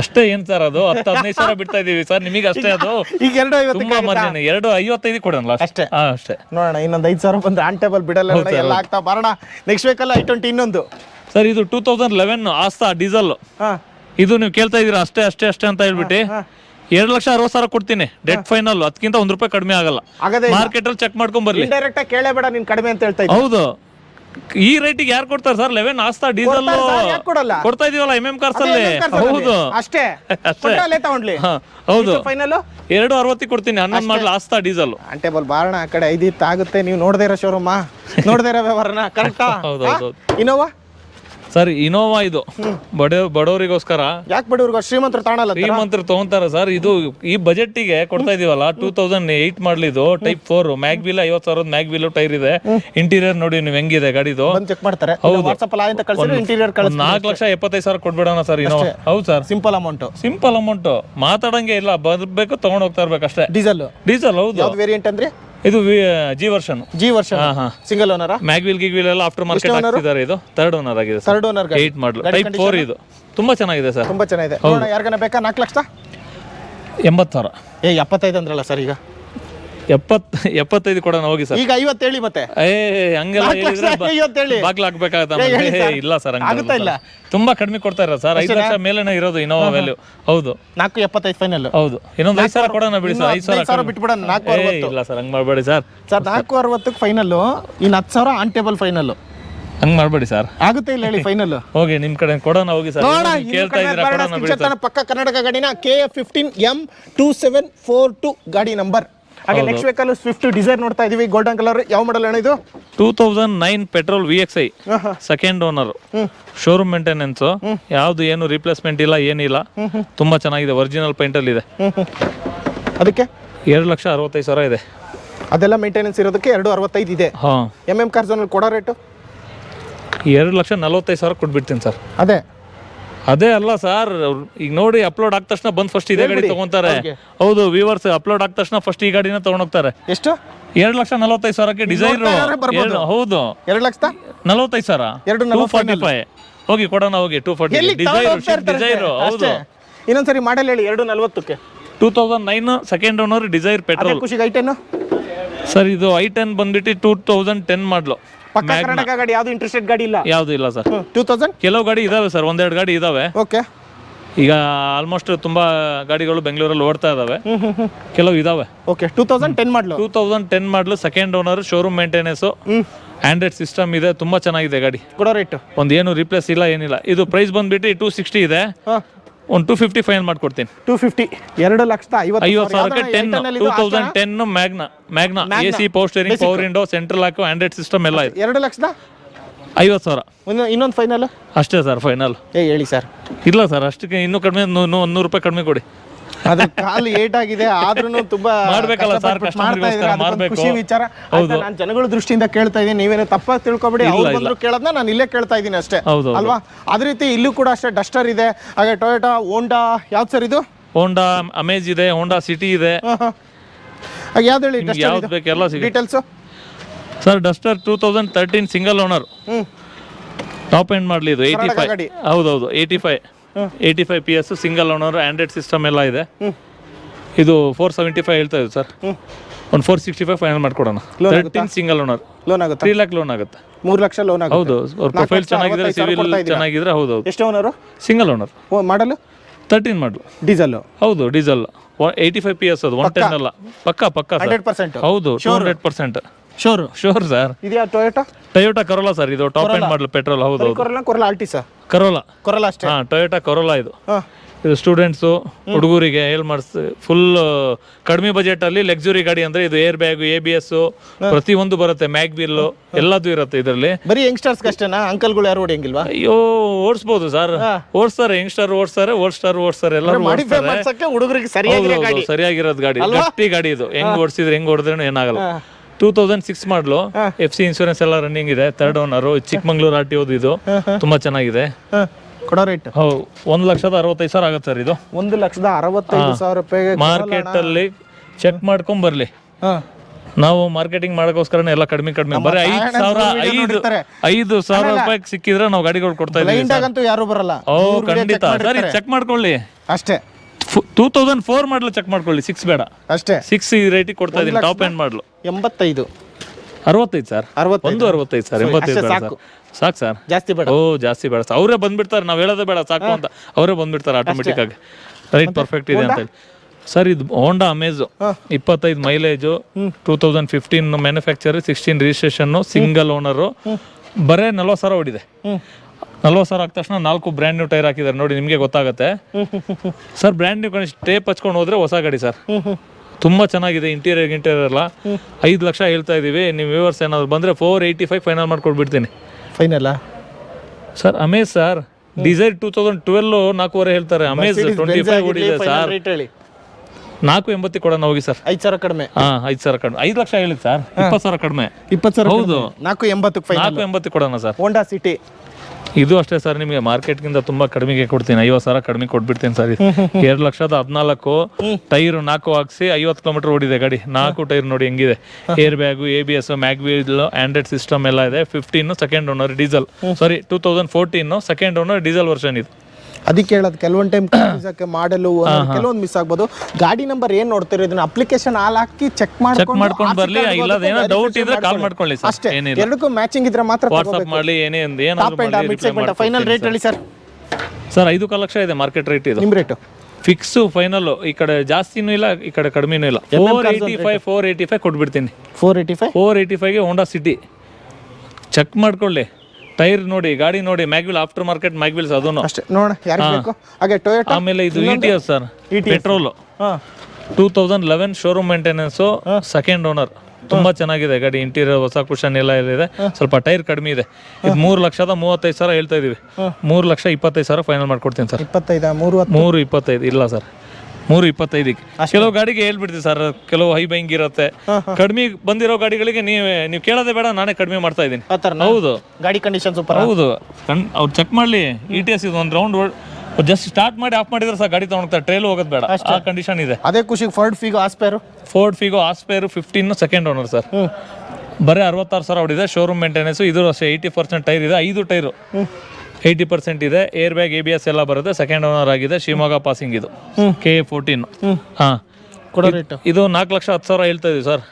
ಅಷ್ಟೇ ಏನ್ ಸರ್ ಅದು? ಹತ್ತು ಹದಿನೈದು ಸಾವಿರ ಬಿಡ್ತಾ ಇದೀವಿ ಸರ್ ನಿಮಗೆ ಅಷ್ಟೇ ಅದು. ಈಗ ಎರಡು ಐವತ್ತು ತುಂಬಾ ಮಾರ್ಜಿನ್ ಎರಡು ಐವತ್ತೈದು ಕೊಡೋಣ ಅಷ್ಟೇ. ಹಾ ಅಷ್ಟೇ. ನೋಡೋಣ ಇನ್ನೊಂದು ಐದು ಸಾವಿರ ಬಂದ್ರೆ ಆನ್ ಟೇಬಲ್ ಬಿಡಲ್ಲ ಎಲ್ಲ ಆಗ್ತಾ ಬರೋಣ. ನೆಕ್ಸ್ಟ್ ವೀಕಲ್ಲ ಐ ಟ್ವೆಂಟಿ ಇನ್ನೊಂದು. ಸರ್ ಇದು two thousand eleven Asta diesel ಹಾ. ಇದು ನೀವು ಕೇಳ್ತಾ ಇದೀರಾ ಅಷ್ಟೇ ಅಷ್ಟೇ ಅಷ್ಟೇ ಅಂತ ಹೇಳ್ಬಿಟ್ಟು. ಎರಡು ಲಕ್ಷ ಅರವತ್ತು ಸಾವಿರ ಕೊಡ್ತೀನಿ. ಡೆಟ್ ಫೈನಲ್ ಅದಕ್ಕಿಂತ ಒಂದ್ ರೂಪಾಯಿ ಕಡಿಮೆ ಆಗಲ್ಲ. ಆಗದೇ ಮಾರ್ಕೆಟ್ ಅಲ್ಲಿ ಚೆಕ್ ಮಾಡ್ಕೊಂಡ್ ಬರ್ಲಿ. ಡೈರೆಕ್ಟ್ ಆಗಿ ಕೇಳೇ ಬೇಡ ನೀನ್ ಕಡಿಮೆ ಅಂತ ಹೇಳ್ತಾ ಇದ್ದೆ ಹೌದು. ಈ ರೇಟಿಗೆ ಯಾರು ಕೊಡ್ತಾರೆ ಸರ್ ಲೆವೆನ್ ಆಸ್ತಾ ಡೀಸೆಲ್ ಕೊಡ್ತಾರೆ sir, ಯಾಕ್ ಕೊಡಲ್ಲ? ಕೊಡ್ತಾ ಇದೀವಲ್ಲ ಎಂ ಎಂ ಕಾರ್ಸ್ ಅಲ್ಲಿ. ಹೌದು. ಅಷ್ಟೇ. ಅಲ್ಲೇ ತಗೊಂಡ್ಲಿ. ಹಾ, ಹೌದು. ಫೈನಲ್ ಎರಡು ಅರವತ್ತಿಗೆ ಕೊಡ್ತೀನಿ ಹನ್ನೊಂದು ಮಾಡಲ್ ಆಸ್ತಾ ಡೀಸೆಲ್ ಟೇಬಲ್ ಬಾರಣ ಆ ಕಡೆ ಐದಿತ್ತು ಆಗುತ್ತೆ. ನೀವು ನೋಡದೇ ಇರೋ ಶೋರೂಮ್ ನೋಡದೇ ಇರೋ ವ್ಯವಹಾರನ ಕರೆಕ್ಟಾ ಹೌದು, ಹೌದು, ಇನೋವಾ ಸರ್ ಇನೋವಾ ಇದು. ಬಡ ಬಡವರಿಗೋಸ್ಕರ. ಯಾಕೆ ಬಡವ್ರಿಗೆ? ಶ್ರೀಮಂತರು ತಾಣಲ್ಲ ಶ್ರೀಮಂತರು ತಗೊಂತಾರ ಸರ್ ಇದು ಈ ಬಜೆಟ್ಗೆ ಕೊಡ್ತಾ ಇದೀವಲ್ಲ ಟೂ ತೌಸಂಡ್ ಏಯ್ಟ್ ಮಾಡ್ಲಿದು ಟೈಪ್ ಫೋರ್ ಮ್ಯಾಗ್ ಬಿಲ್ ಐವತ್ ಸಾವಿರದ ಮ್ಯಾಗ್ ಬಿಲ್ ಟೈರ್ ಇದೆ. ಇಂಟೀರಿಯರ್ ನೋಡಿ ನೀವು ಹೆಂಗಿದೆ ಗಾಡಿದು? ಚೆಕ್ ಮಾಡ್ತಾರೆ. ಇಂಟೀರಿಯರ್ ನಾಲ್ಕು ಲಕ್ಷ ಎಪ್ಪತ್ತೈದು ಸಾವಿರ ಕೊಟ್ಬಿಡೋಣ ಸರ್ ಇನೋವಾ ಹೌದು sir. Simple amount simple amount ಮಾತಾಡಂಗೆ ಇಲ್ಲ ಬರ್ಬೇಕು ತಗೊಂಡ್ ಹೋಗ್ತಾ ಇರ್ಬೇಕು ಅಷ್ಟೇ ಡೀಸೆಲ್ ಡೀಸೆಲ್ ಹೌದು ವೇರಿಯಂಟ್ ಅಂದ್ರೆ? ಇದು G version G version single owner mag wheel ಗಿಗ್ವಿಲ್ ಎಲ್ಲ ಆಫ್ಟರ್ ಮಾರ್ಕೆಟ್ ಹಾಕ್ತಿದ್ದಾರೆ ಇದು. ಥರ್ಡ್ ಓನರ್ ಆಗಿದೆ sir third owner eight model type four ಇದು. ತುಂಬಾ ಚೆನ್ನಾಗಿದೆ ಸರ್ ತುಂಬಾ ಚೆನ್ನಾಗಿದೆ. ಯಾರಿಗಾನ ಬೇಕಾ? ನಾಲ್ಕು ಲಕ್ಷ ಎಂಬತ್ತು ಸಾವಿರ ಏ ಎಪ್ಪತ್ತೈದು ಅಂದ್ರಲ್ಲ ಸರ್ ಈಗ. ಎಪ್ಪತ್ ಎಪ್ಪತ್ತೈದು ಕೊಡೋಣ ಹೋಗಿ ಸರ್. ಈಗ ಐವತ್ತು ಹೇಳಿ ಮತ್ತೆ. ಏ ಹಂಗೆಲ್ಲ ನಾಲ್ಕು ಲಕ್ಷ ಹೇಳಿದ್ರೆ ಐವತ್ತು ಹೇಳಿ. ಬಾಗ್ಲು ಹಾಕ್ಬೇಕಾಗತ್ತ ಏ, ಹೇಳಿ sir. ಇಲ್ಲ ಸರ್ ಆಗುತ್ತಾ ಇಲ್ಲ? ತುಂಬಾ ಕಡಿಮೆ ಕೊಡ್ತಾ ಇರೋ ಸರ್. ಐದು ಲಕ್ಷ ಮೇಲೆನೇ ಇರೋದು ಇನೋವಾ ವ್ಯಾಲ್ಯೂ ಹೌದು. ನಾಲ್ಕು ಎಪ್ಪತ್ತೈದು ಫೈನಲ್ ಹೌದು. ಇನ್ನೊಂದು ಐದು ಸಾವಿರ ಕೊಡೋಣ ಬಿಡಿ ಸರ್. ಐದು ಹದಿನೈದು ಸಾವಿರ ಸಾವಿರ ಬಿಟ್ಬಿಡೋಣ. ನಾಲ್ಕು ಏ, ಅರವತ್ತು ಇಲ್ಲ ಸರ್ ಹಂಗ್ ಮಾಡಬೇಡಿ ಸರ್. ಸರ್ ನಾಲ್ಕು ಅರವತ್ತಕ್ಕೆ ಫೈನಲ್ ಇನ್ನು ಹತ್ತು ಸಾವಿರ ಆನ್ ಟೇಬಲ್ ಫೈನಲ್ ಹಂಗ್ ಮಾಡಬೇಡಿ ಸರ್. ಆಗುತ್ತೆ ಇಲ್ಲ ಹೇಳಿ ಫೈನಲ್ ಹೋಗಿ ನಿಮ್ ಕಡೆ ಕೊಡೋಣ ಹೋಗಿ ಸರ್. ನೀವು ಕೇಳ್ತಾ ಇದ್ದೀರಾ ಕೊಡೋಣ ಬಿಡಿ ಸರ್. ಪಕ್ಕ ಕರ್ನಾಟಕ ಗಾಡಿನ K F fifteen M two seven four two ಗಾಡಿ ನಂಬರ್ ಹಾಗೆ ನೆಕ್ಸ್ಟ್ ವೆಹಿಕಲ್ ಸ್ವಿಫ್ಟ್ ಡಿಸೈರ್ ನೋಡ್ತಾ ಇದೀವಿ. ಗೋಲ್ಡನ್ ಕಲರ್ ಯಾವ ಮಾಡಲ್ ಅಣ್ಣ ಇದು? Two thousand nine petrol V X I second owner showroom maintenance ಯಾವ್ದು ಏನು ರಿಪ್ಲೇಸ್ಮೆಂಟ್ ಇಲ್ಲ ಏನಿಲ್ಲ. ತುಂಬಾ ಚೆನ್ನಾಗಿದೆ ಒರಿಜಿನಲ್ ಪೇಂಟ್ ಅಲ್ಲಿ ಇದೆ. ಅದಕ್ಕೆ? ಎರಡು ಲಕ್ಷ ಅರವತ್ತೈದು ಸಾವಿರ ಇದೆ. ಅದೆಲ್ಲ ಮೇಂಟೆನೆನ್ಸ್ ಇರೋದಕ್ಕೆ ಎರಡು ಅರವತ್ತೈದು ಇದೆ. ಹಾ. ಎಂ ಎಂ ಕಾರ್ ಝೋನಲ್ಲಿ ಕೊಡೋ ರೇಟು ಎರಡು ಲಕ್ಷ ನಲವತ್ತೈದು ಸಾವಿರ ಕೊಟ್ಬಿಡ್ತೀನಿ ಸರ್. ಅದೇ. ಅದೇ ಅಲ್ಲ ಸರ್ ಈಗ ನೋಡಿ ಅಪ್ಲೋಡ್ ಆದ ತಕ್ಷಣ ಬಂದ್ ಫಸ್ಟ್ ಇದೇ ಗಾಡಿ ತಗೊಂತಾರೆ. ಹೌದು ವಿವರ್ಸ್ ಅಪ್ಲೋಡ್ ಆದ ತಕ್ಷಣ ಫಸ್ಟ್ ಈ ಗಾಡಿನ ತಗೊಂಡೋಗ್ತಾರೆ ಎಷ್ಟು? ಎರಡು ಲಕ್ಷ ನಲವತ್ತೈದು ಸಾವಿರಕ್ಕೆ ಡಿಸೈರ್ ನೋಡ್ತಾ ಹೌದು. ಎರಡು ಲಕ್ಷ? ನಲವತ್ತೈದು ಸಾವಿರ. ಎರಡು ಟೂ ಫಾರ್ಟಿ ಫೈವ್ ಹೋಗಿ ಕೊಡೋಣ ಹೋಗಿ. Two forty design Dzire Dzire ಹೌದು. ಇನ್ನೊಂದ್ಸರಿ ಮಾಡಲ್ ಹೇಳಿ ಎರಡು ನಲ್ವತ್ತಕ್ಕೆ. Two thousand nine second owner Dzire petrol I ten sir ಇದು ಐ ಟೆನ್ ಬಂದ್ಬಿಟ್ಟು ಟೂ ತೌಸಂಡ್ ಟೆನ್ ಮಾಡ್ಲು ಪಕ್ಕ ಕರ್ನಾಟಕ ಗಾಡಿ ಯಾವ್ದು ಇಂಟ್ರೆಸ್ಟೆಡ್ ಗಾಡಿ ಇಲ್ಲ? ಯಾವ್ದು ಇಲ್ಲ ಸರ್. ಟೂ ತೌಸಂಡ್ ಕೆಲವು ಗಾಡಿ ಇದಾವೆ ಸರ್ ಒಂದೆರಡು ಗಾಡಿ ಇದಾವೆ. ಓಕೆ ಈಗ ಆಲ್ಮೋಸ್ಟ್ ತುಂಬಾ ಗಾಡಿಗಳು ಬೆಂಗಳೂರಲ್ಲಿ ಓಡ್ತಾ ಇದಾವೆ. ಕೆಲವು ಇದಾವೆ. Okay two thousand ten model. Two thousand ten model second owner showroom maintenance Android system ಇದೆ ತುಂಬಾ ಚೆನ್ನಾಗಿದೆ ಗಾಡಿ. ಕೊಡೋ ರೇಟ್ ಒಂದೇನು ಏನು ರಿಪ್ಲೇಸ್ ಇಲ್ಲ ಏನಿಲ್ಲ. ಇದು ಪ್ರೈಸ್ ಬಂದ್ಬಿಟ್ಟು ಟೂ ಸಿಕ್ಸ್ಟಿ ಇದೆ. ಒಂದು ಟೂ ಫಿಫ್ಟಿ ಫೈನ್ ಮಾಡ್ಕೊಡ್ತೀನಿ. ಟೂ ಫಿಫ್ಟಿ ಎರಡು ಲಕ್ಷದ ಐವತ್ತು ಸಾವಿರಕ್ಕೆ ten two thousand ten Magna Magna A C power steering power window central ಹಾಕು ಆಂಡ್ರಾಯ್ಡ್ ಸಿಸ್ಟಮ್ ಎಲ್ಲ ಇದೆ. ಎರಡು ಲಕ್ಷದ? ಐವತ್ತು ಸಾವಿರ. ಇನ್ನೊಂದು ಫೈನಲ್ ಅಷ್ಟೇ ಸರ್ ಫೈನಲ್ ಏ ಹೇಳಿ ಸರ್. ಇಲ್ಲ ಸರ್ ಅಷ್ಟಕ್ಕೆ ಇನ್ನೂ ಕಡಿಮೆ ನೂರು ರೂಪಾಯಿ ಕಡಿಮೆ ಕೊಡಿ. ಅದ್ರ ಕಾಲು ಏಟ್ ಆಗಿದೆ ಆದ್ರೂ ತುಂಬಾ ಮಾಡ್ಬೇಕಲ್ಲ ಸರ್ ಕಷ್ಟಪಟ್ಟು ಮಾಡ್ತಾ customer ಗೋಸ್ಕರ ಅದಕ್ಕೊಂದು ಮಾಡ್ಬೇಕು. ಖುಷಿ ವಿಚಾರ. ಹೌದು. ನಾನು ಜನಗಳ ದೃಷ್ಟಿಯಿಂದ ಕೇಳ್ತಾ ಇದ್ದೀನಿ. ನೀವೇನು ತಪ್ಪಾಗಿ ತಿಳ್ಕೊಬೇಡಿ. ಅವ್ರು ಬಂದ್ರು ಕೇಳೋದ್ನ ನಾನು ಇಲ್ಲೇ ಕೇಳ್ತಾ ಇದ್ದೀನಿ ಅಷ್ಟೇ. ಹೌದು, ಹೌದು. ಅಲ್ವಾ? ಅದೇ ರೀತಿ ಇಲ್ಲೂ ಕೂಡ ಅಷ್ಟೇ ಡಸ್ಟರ್ ಇದೆ. ಹಾಗೆ ಟೊಯೋಟಾ ಹೋಂಡಾ ಯಾವ್ದು ಸರ್ ಇದು? ಹೋಂಡಾ ಅಮೇಜ್ ಇದೆ ಹೋಂಡಾ ಸಿಟಿ ಇದೆ. ಹಾಗೆ ಯಾವ್ದು ಹೇಳಿ ಡಸ್ಟರ್ ಯಾವ್ದು ಬೇಕು ಎಲ್ಲ ಸಿಗುತ್ತೆ. Details sir Duster two thousand thirteen single owner ಹ್ಞೂ ಟಾಪ್ ಎಂಡ್ ಮಾಡಲಿ ಇದು ಏಯ್ಟಿ ಕರ್ನಾಟಕ ಫೈವ್ ಗಾಡಿ. ಹೌದೌದು eighty five eighty five P S single owner Android system ಎಲ್ಲ ಇದೆ. ಇದು ಫೋರ್ ಸೆವೆಂಟಿ ಫೈವ್ ಹೇಳ್ತಾ ಇದೆ ಸರ್. ಒಂದು ಫೋರ್ ಸಿಕ್ಸ್ಟಿ ಫೈವ್ ಫೈನಲ್ ಮಾಡ್ಕೊಡೋಣ. Loan thirteen single owner loan ಆಗುತ್ತೆ? ತ್ರೀ ಲ್ಯಾಕ್ ಲೋನ್ ಆಗುತ್ತೆ. ಮೂರು ಲಕ್ಷ ಲೋನ್ ಆಗುತ್ತೆ. ಹೌದು ಅವ್ರ ನಾಲ್ಕು ಪ್ರೊಫೈಲ್ ಲಕ್ಷ ಚೆನ್ನಾಗಿದ್ರೆ ಸಾವಿರ ಸಿವಿಲ್ ಕೊಡ್ತಾ ಹೌದು ಚೆನ್ನಾಗಿದ್ರೆ ಹೌದೌದು. ಎಷ್ಟು ಓನರು ಸಿಂಗಲ್ ಓನರ್ ಓ ಮಾಡಲು? ತರ್ಟೀನ್ ಮಾಡಲು. ಡೀಸೆಲ್ ಹೌದು diesel eighty five P S ಅದು ಒನ್ ಟೆನ್ ಅಲ್ಲ. ಪಕ್ಕ ಪಕ್ಕ ಸರ್. ಹಂಡ್ರೆಡ್ ಪರ್ಸೆಂಟ್ ಹೌದು two hundred percent ಶೋರು sure sir ಇದ್ಯಾ ಟೊಯೋಟಾ ಟೊಯೋಟಾ ಕರೋಲಾ ಸರ್ ಇದು ಟಾಪ್ ಎಂಡ್ ಮಾಡೆಲ್ ಪೆಟ್ರೋಲ್ ಹೌದು ಹೌದು. Corolla Altis sir Corolla Corolla ಅಷ್ಟೇ? ಹಾ ಟೊಯೋಟಾ ಕರೋಲಾ ಇದು. ಇದು ಸ್ಟೂಡೆಂಟ್ಸು ಹುಡುಗರಿಗೆ ಹೇಳ್ ಮಾಡಿಸ್ ಫುಲ್ ಕಡಿಮೆ ಬಜೆಟ್ ಅಲ್ಲಿ ಲಕ್ಸುರಿ ಗಾಡಿ ಅಂದ್ರೆ ಇದು air bag A B S ಪ್ರತಿಯೊಂದು ಬರುತ್ತೆ ಮ್ಯಾಗ್ ಬಿಲ್ ಎಲ್ಲದೂ ಇರುತ್ತೆ ಇದರಲ್ಲಿ. ಬರೀ ಯಂಗ್ಸ್ಟರ್ಸ್ ಅಷ್ಟೇನಾ? ಅಂಕಲ್ಗಳು ಯಾರು ಹೊಡಿಯಂಗಿಲ್ವಾ? ಅಯ್ಯೋ ಓಡಿಸ್ಬೋದು ಸರ್ ಓಡಿಸ್ತಾರೆ ಯಂಗ್ಸ್ಟರ್ ಓಡಿಸ್ತಾರೆ ಓಲ್ಡ್ ಸ್ಟಾರ್ ಓಡಿಸ್ತಾರೆ ಎಲ್ಲರೂ ಹುಡುಗರಿಗೆ ಸರಿಯಾಗಿರೋ ಗಾಡಿ. ಸರಿಯಾಗಿರೋದು ಗಾಡಿ. ಗಟ್ಟಿ ಗಾಡಿ ಇದು. ಹೆಂಗ್ ಓಡಿಸಿದ್ರೆ ಹೆಂಗ್ ಓಡಿದ್ರೆ ಏನಾಗಲ್ಲ. Two thousand six model F C insurance ಎಲ್ಲ ರನ್ನಿಂಗ್ ಇದೆ third owner Chikmagalur R T ಓದು ಇದು. ತುಂಬಾ ಚೆನ್ನಾಗಿದೆ. ಕೊಡೋ ರೇಟ್ ಹೌ ಒಂದ್ ಲಕ್ಷದ ಅರವತ್ತೈದು ಸಾವಿರ ಆಗುತ್ತೆ ಸರ್ ಇದು. ಒಂದು ಲಕ್ಷದ ಅರವತ್ತೈದು ಸಾವಿರ ರೂಪಾಯಿಗೆ ಮಾರ್ಕೆಟ್ ಅಲ್ಲಿ ಚೆಕ್ ಮಾಡ್ಕೊಂಡ್ ಬರ್ಲಿ. ನಾವು ಮಾರ್ಕೆಟಿಂಗ್ ಮಾಡೋಕ್ಕೋಸ್ಕರನೇ ಎಲ್ಲ ಕಡಿಮೆ ಕಡಿಮೆ ಬರೀ ಐದು ಸಾವಿರ ಐದು ಐದು ಸಾವಿರ ರೂಪಾಯಿ ಸಿಕ್ಕಿದ್ರೆ ನಾವು ಗಾಡಿಗಳು ಕೊಡ್ತಾ ಇದ್ದೀವಿ ಯಾರು ಬರಲ್ಲ. ಓ ಖಂಡಿತ. ಸರಿ ಚೆಕ್ ಮಾಡ್ಕೊಳ್ಳಿ. ಅಷ್ಟೇ. Two thousand four model check ಮಾಡ್ಕೊಳ್ಳಿ ಸಿಕ್ಸ್ ಬೇಡ. ಅಷ್ಟೇ. ಸಿಕ್ಸ್ ಈ ರೇಟಿಗೆ ಕೊಡ್ತಾ ಇದೀನಿ ಟಾಪ್ ಎಂಡ್ ಮಾಡಲು ಎಂಬತ್ತೈದು. ಅರವತ್ತೈದು ಸರ್ ಅರವತ್ತೈದು. ಒಂದು ಅರವತ್ತೈದು ಸರ್ ಎಂಬತ್ತೈದು ಬೇಡ ಸರ್ ಸಾಕು. ಸರ್ ಜಾಸ್ತಿ ಬೇಡ. ಓ ಜಾಸ್ತಿ ಬೇಡ ಸರ್ ಅವರೇ ಬಂದ್ಬಿಡ್ತಾರೆ ನಾವು ಹೇಳೋದೇ ಬೇಡ ಸಾಕು ಅಂತ. ಅವರೇ ಬಂದ್ಬಿಡ್ತಾರೆ ಆಟೋಮೆಟಿಕ್ ಆಗಿ. ರೈಟ್ ಪರ್ಫೆಕ್ಟ್ ಇದೆ ಅಂತ ಹೇಳಿ. ಸರ್ ಇದು ಹೋಂಡಾ ಅಮೇಜ್ ಇಪ್ಪತ್ತೈದು mileage two thousand fifteen manufacture sixteen registration single owner ಬರೇ ನಲ್ವತ್ತು ಸಾವಿರ ಹೊಡಿದೆ ನಲ್ವತ್ತು ಸಾವಿರ ಆದ ತಕ್ಷಣ ನಾಲ್ಕು ಬ್ರ್ಯಾಂಡ್ ನ್ಯೂ ಟೈರ್ ಹಾಕಿದ್ದಾರೆ. ನೋಡಿ ನಿಮಗೆ ಗೊತ್ತಾಗುತ್ತೆ. ಸರ್ ಬ್ರ್ಯಾಂಡ್ ನ್ಯೂ ಕಣಿ ಟೇಪ್ ಹಚ್ಕೊಂಡು ಹೋದ್ರೆ ಹೊಸ ಗಾಡಿ ಸರ್ ತುಂಬ ಚೆನ್ನಾಗಿದೆ ಇಂಟೀರಿಯರ್ ಇಂಟೀರಿಯರ್ ಎಲ್ಲ. ಐದು ಲಕ್ಷ ಹೇಳ್ತಾ ಇದೀವಿ. ನೀವು ವ್ಯೂವರ್ಸ್ ಏನಾದ್ರು ಬಂದರೆ ಫೋರ್ ಏಯ್ಟಿ ಫೈವ್ ಫೈನಲ್ ಮಾಡ್ಕೊಡ್ಬಿಡ್ತೀನಿ ಫೈನಲ್ಲ sir Amaze sir Dzire two thousand twelve ನಾಲ್ಕೂವರೆ ಹೇಳ್ತಾರೆ. ಅಮೇಜ್ ಟ್ವೆಂಟಿ ಫೈವ್ ಓಡಿದೆ ಸರ್ ನಾಲ್ಕು ಎಂಬತ್ತಿ ಕೊಡೋಣ ಹೋಗಿ ಸರ್ ಐದು ಸಾವಿರ ಕಡಿಮೆ. ಹಾ ಐದು ಸಾವಿರ ಕಡಿಮೆ. ಐದು ಲಕ್ಷ ಹೇಳಿದ್ ಸರ್ ಇಪ್ಪತ್ತು ಸಾವಿರ ಕಡಿಮೆ. ಇಪ್ಪತ್ತು ಸಾವಿರ ಹೌದು. ನಾಲ್ಕು ಎಂಬತ್ತು ನಾಲ್ಕು ಎಂಬತ್ತಿ ಕೊಡೋಣ ಸರ್ ಹೋಂಡಾ ಸಿಟಿ ಇದು ಅಷ್ಟೇ ಸರ್ ನಿಮಗೆ ಮಾರ್ಕೆಟ್ಗಿಂತ ತುಂಬಾ ಕಡಿಮೆಗೆ ಕೊಡ್ತೀನಿ. ಐವತ್ತು ಸಾವಿರ ಕಡಿಮೆ ಕೊಟ್ಬಿಡ್ತೀನಿ ಸರ್. ಎರಡು ಲಕ್ಷದ ಹದಿನಾಲ್ಕು ಟೈರ್ ನಾಲ್ಕು ಹಾಕ್ಸಿ ಐವತ್ತು ಕಿಲೋಮೀಟರ್ ಓಡಿದೆ ಗಾಡಿ. ನಾಲ್ಕು ಟೈರ್ ನೋಡಿ ಹೆಂಗಿದೆ. Air bag A B S mag wheel Android system ಎಲ್ಲ ಇದೆ. Fifteen second owner diesel sorry two thousand fourteen second owner diesel version ಇದು. ಅದಕ್ಕೆ ಹೇಳೋದು ಕೆಲವೊಂದು ಟೈಮ್ ಮಾಡಲು ಕೆಲವೊಂದು ಮಿಸ್ ಆಗ್ಬೋದು. ಗಾಡಿ ನಂಬರ್ ಏನ್ ನೋಡ್ತೀರಿ? ಇದನ್ನ ಅಪ್ಲಿಕೇಶನ್ ಹಾಲ್ ಹಾಕಿ ಚೆಕ್ ಮಾಡ್ಕೊಂಡು ಚೆಕ್ RC ಬರ್ಲಿ, ಇಲ್ಲ verify ಇದ್ರೆ ಕಾಲ್ ಮಾಡ್ಕೊಳ್ಳಿ. sir. ಅಷ್ಟೇ. ಎರಡಕ್ಕೂ ಮ್ಯಾಚಿಂಗ್ ಇದ್ರೆ ಮಾತ್ರ ವಾಟ್ಸ್ಆಪ್ ಮಾಡಲಿ ಏನೇ ಮಿಡ್ ಸೆಗ್ಮೆಂಟ್ ಫೈನಲ್ ರೇಟ್ ಹೇಳಿ ಸರ್. ಸರ್ ಐದು ಕಾಲು ಲಕ್ಷ ಇದೆ ಮಾರ್ಕೆಟ್ ರೇಟ್ ಇದು. ನಿಮ್ ರೇಟ್ ಫಿಕ್ಸ್ ಫೈನಲ್ ಈ ಕಡೆ ಜಾಸ್ತಿನೂ ಇಲ್ಲ ಈ ಕಡೆ ಕಡಿಮೆನೂ ಇಲ್ಲ. Four eighty five four eighty five ಕೊಟ್ಬಿಡ್ತೀನಿ. Four eighty five four eighty ಫೈವ್ಗೆ Honda City check ಮಾಡ್ಕೊಳ್ಳಿ. ಟೈರ್ ನೋಡಿ ಗಾಡಿ ನೋಡಿ ಮ್ಯಾಗ್ವಿಲ್ ಆಫ್ಟರ್ ಮಾರ್ಕೆಟ್ ಮ್ಯಾಗ್ವಿಲ್ಸ್ ಅದನ್ನು ಅಷ್ಟೇ. ನೋಡ ಯಾರಿಗೆ ಬೇಕು? ಹಾಗೆ ಟೊಯೋಟಾ ಆಮೇಲೆ ಇದು E T S sir petrol two thousand eleven showroom maintenance second owner ತುಂಬಾ ಚೆನ್ನಾಗಿದೆ ಗಾಡಿ ಇಂಟೀರಿಯರ್ ಹೊಸ ಕುಷನ್ ಎಲ್ಲ ಇದೆ. ಸ್ವಲ್ಪ ಟೈರ್ ಕಡಿಮೆ ಇದೆ. ಇದು ಮೂರು ಲಕ್ಷದ ಮೂವತ್ತೈದು ಸಾವಿರ ಹೇಳ್ತಾ ಇದೀವಿ. ಮೂರು ಲಕ್ಷ ಇಪ್ಪತ್ತೈದು ಸಾವಿರ ಫೈನಲ್ ಮಾಡ್ಕೊಡ್ತೀನಿ ಸರ್. ಇಪ್ಪತ್ತೈದು? ಮೂರು ಮೂರು ಇಪ್ಪತ್ತೈದು ಇಲ್ಲ ಸರ್. ಮೂರು ಇಪ್ಪತ್ತೈದಕ್ಕೆ. ಕೆಲವು ಗಾಡಿಗೆ ಹೇಳ್ಬಿಡ್ತೀವಿ ಸರ್ ಕೆಲವು ಹೈ ಬೈಂಗ್ ಇರುತ್ತೆ. ಕಡಿಮೆ ಬಂದಿರೋ ಗಾಡಿಗಳಿಗೆ ನೀವೇ ನೀವು ಕೇಳೋದೇ ಬೇಡ ನಾನೇ ಕಡಿಮೆ ಮಾಡ್ತಾ ಇದ್ದೀನಿ. ಹೌದು. ಗಾಡಿ ಕಂಡೀಷನ್ ಸೂಪರ್ ಹೌದು. ಕಣ್ ಅವ್ರು ಚೆಕ್ ಮಾಡ್ಲಿ. ಇ ಟಿ ಎಸ್ ಇದು ಒಂದು ರೌಂಡ್ ಜಸ್ಟ್ ಸ್ಟಾರ್ಟ್ ಮಾಡಿ ಆಫ್ ಮಾಡಿದ್ರೆ ಸರ್ ಗಾಡಿ ತಗೊಂಡ್ತಾರೆ ಟ್ರೇಲ್ ಹೋಗೋದು ಬೇಡ. ಆ ಕಂಡೀಷನ್ ಇದೆ. ಅದೇ ಖುಷಿ Ford Figo Aspire Ford Figo Aspire fifteen second owner sir. ಬರೀ ಅರವತ್ತಾರು ಸಾವಿರ ಹೊಡಿದೆ ಶೋರೂಮ್ ಮೇಂಟೆನೆನ್ಸ್ ಇದು ಅಷ್ಟೇ ಏಯ್ಟಿ ಪರ್ಸೆಂಟ್ ಟೈರ್ ಇದೆ. ಐದು ಟೈರು. ಏಯ್ಟಿ ಪರ್ಸೆಂಟ್ ಇದೆ air bag A B S ಎಲ್ಲ ಬರುತ್ತೆ. ಸೆಕೆಂಡ್ ಓನರ್ ಆಗಿದೆ ಶಿವಮೊಗ್ಗ ಪಾಸಿಂಗ್ ಇದು. ಕೆ ಎ ಫೋರ್ಟೀನ್ ಹಾಂ. ಕೊಡೋ ರೇಟು ಇದು ನಾಲ್ಕು ಲಕ್ಷ ಹತ್ತು ಸಾವಿರ ಹೇಳ್ತಾ ಇದೀವಿ ಸರ್.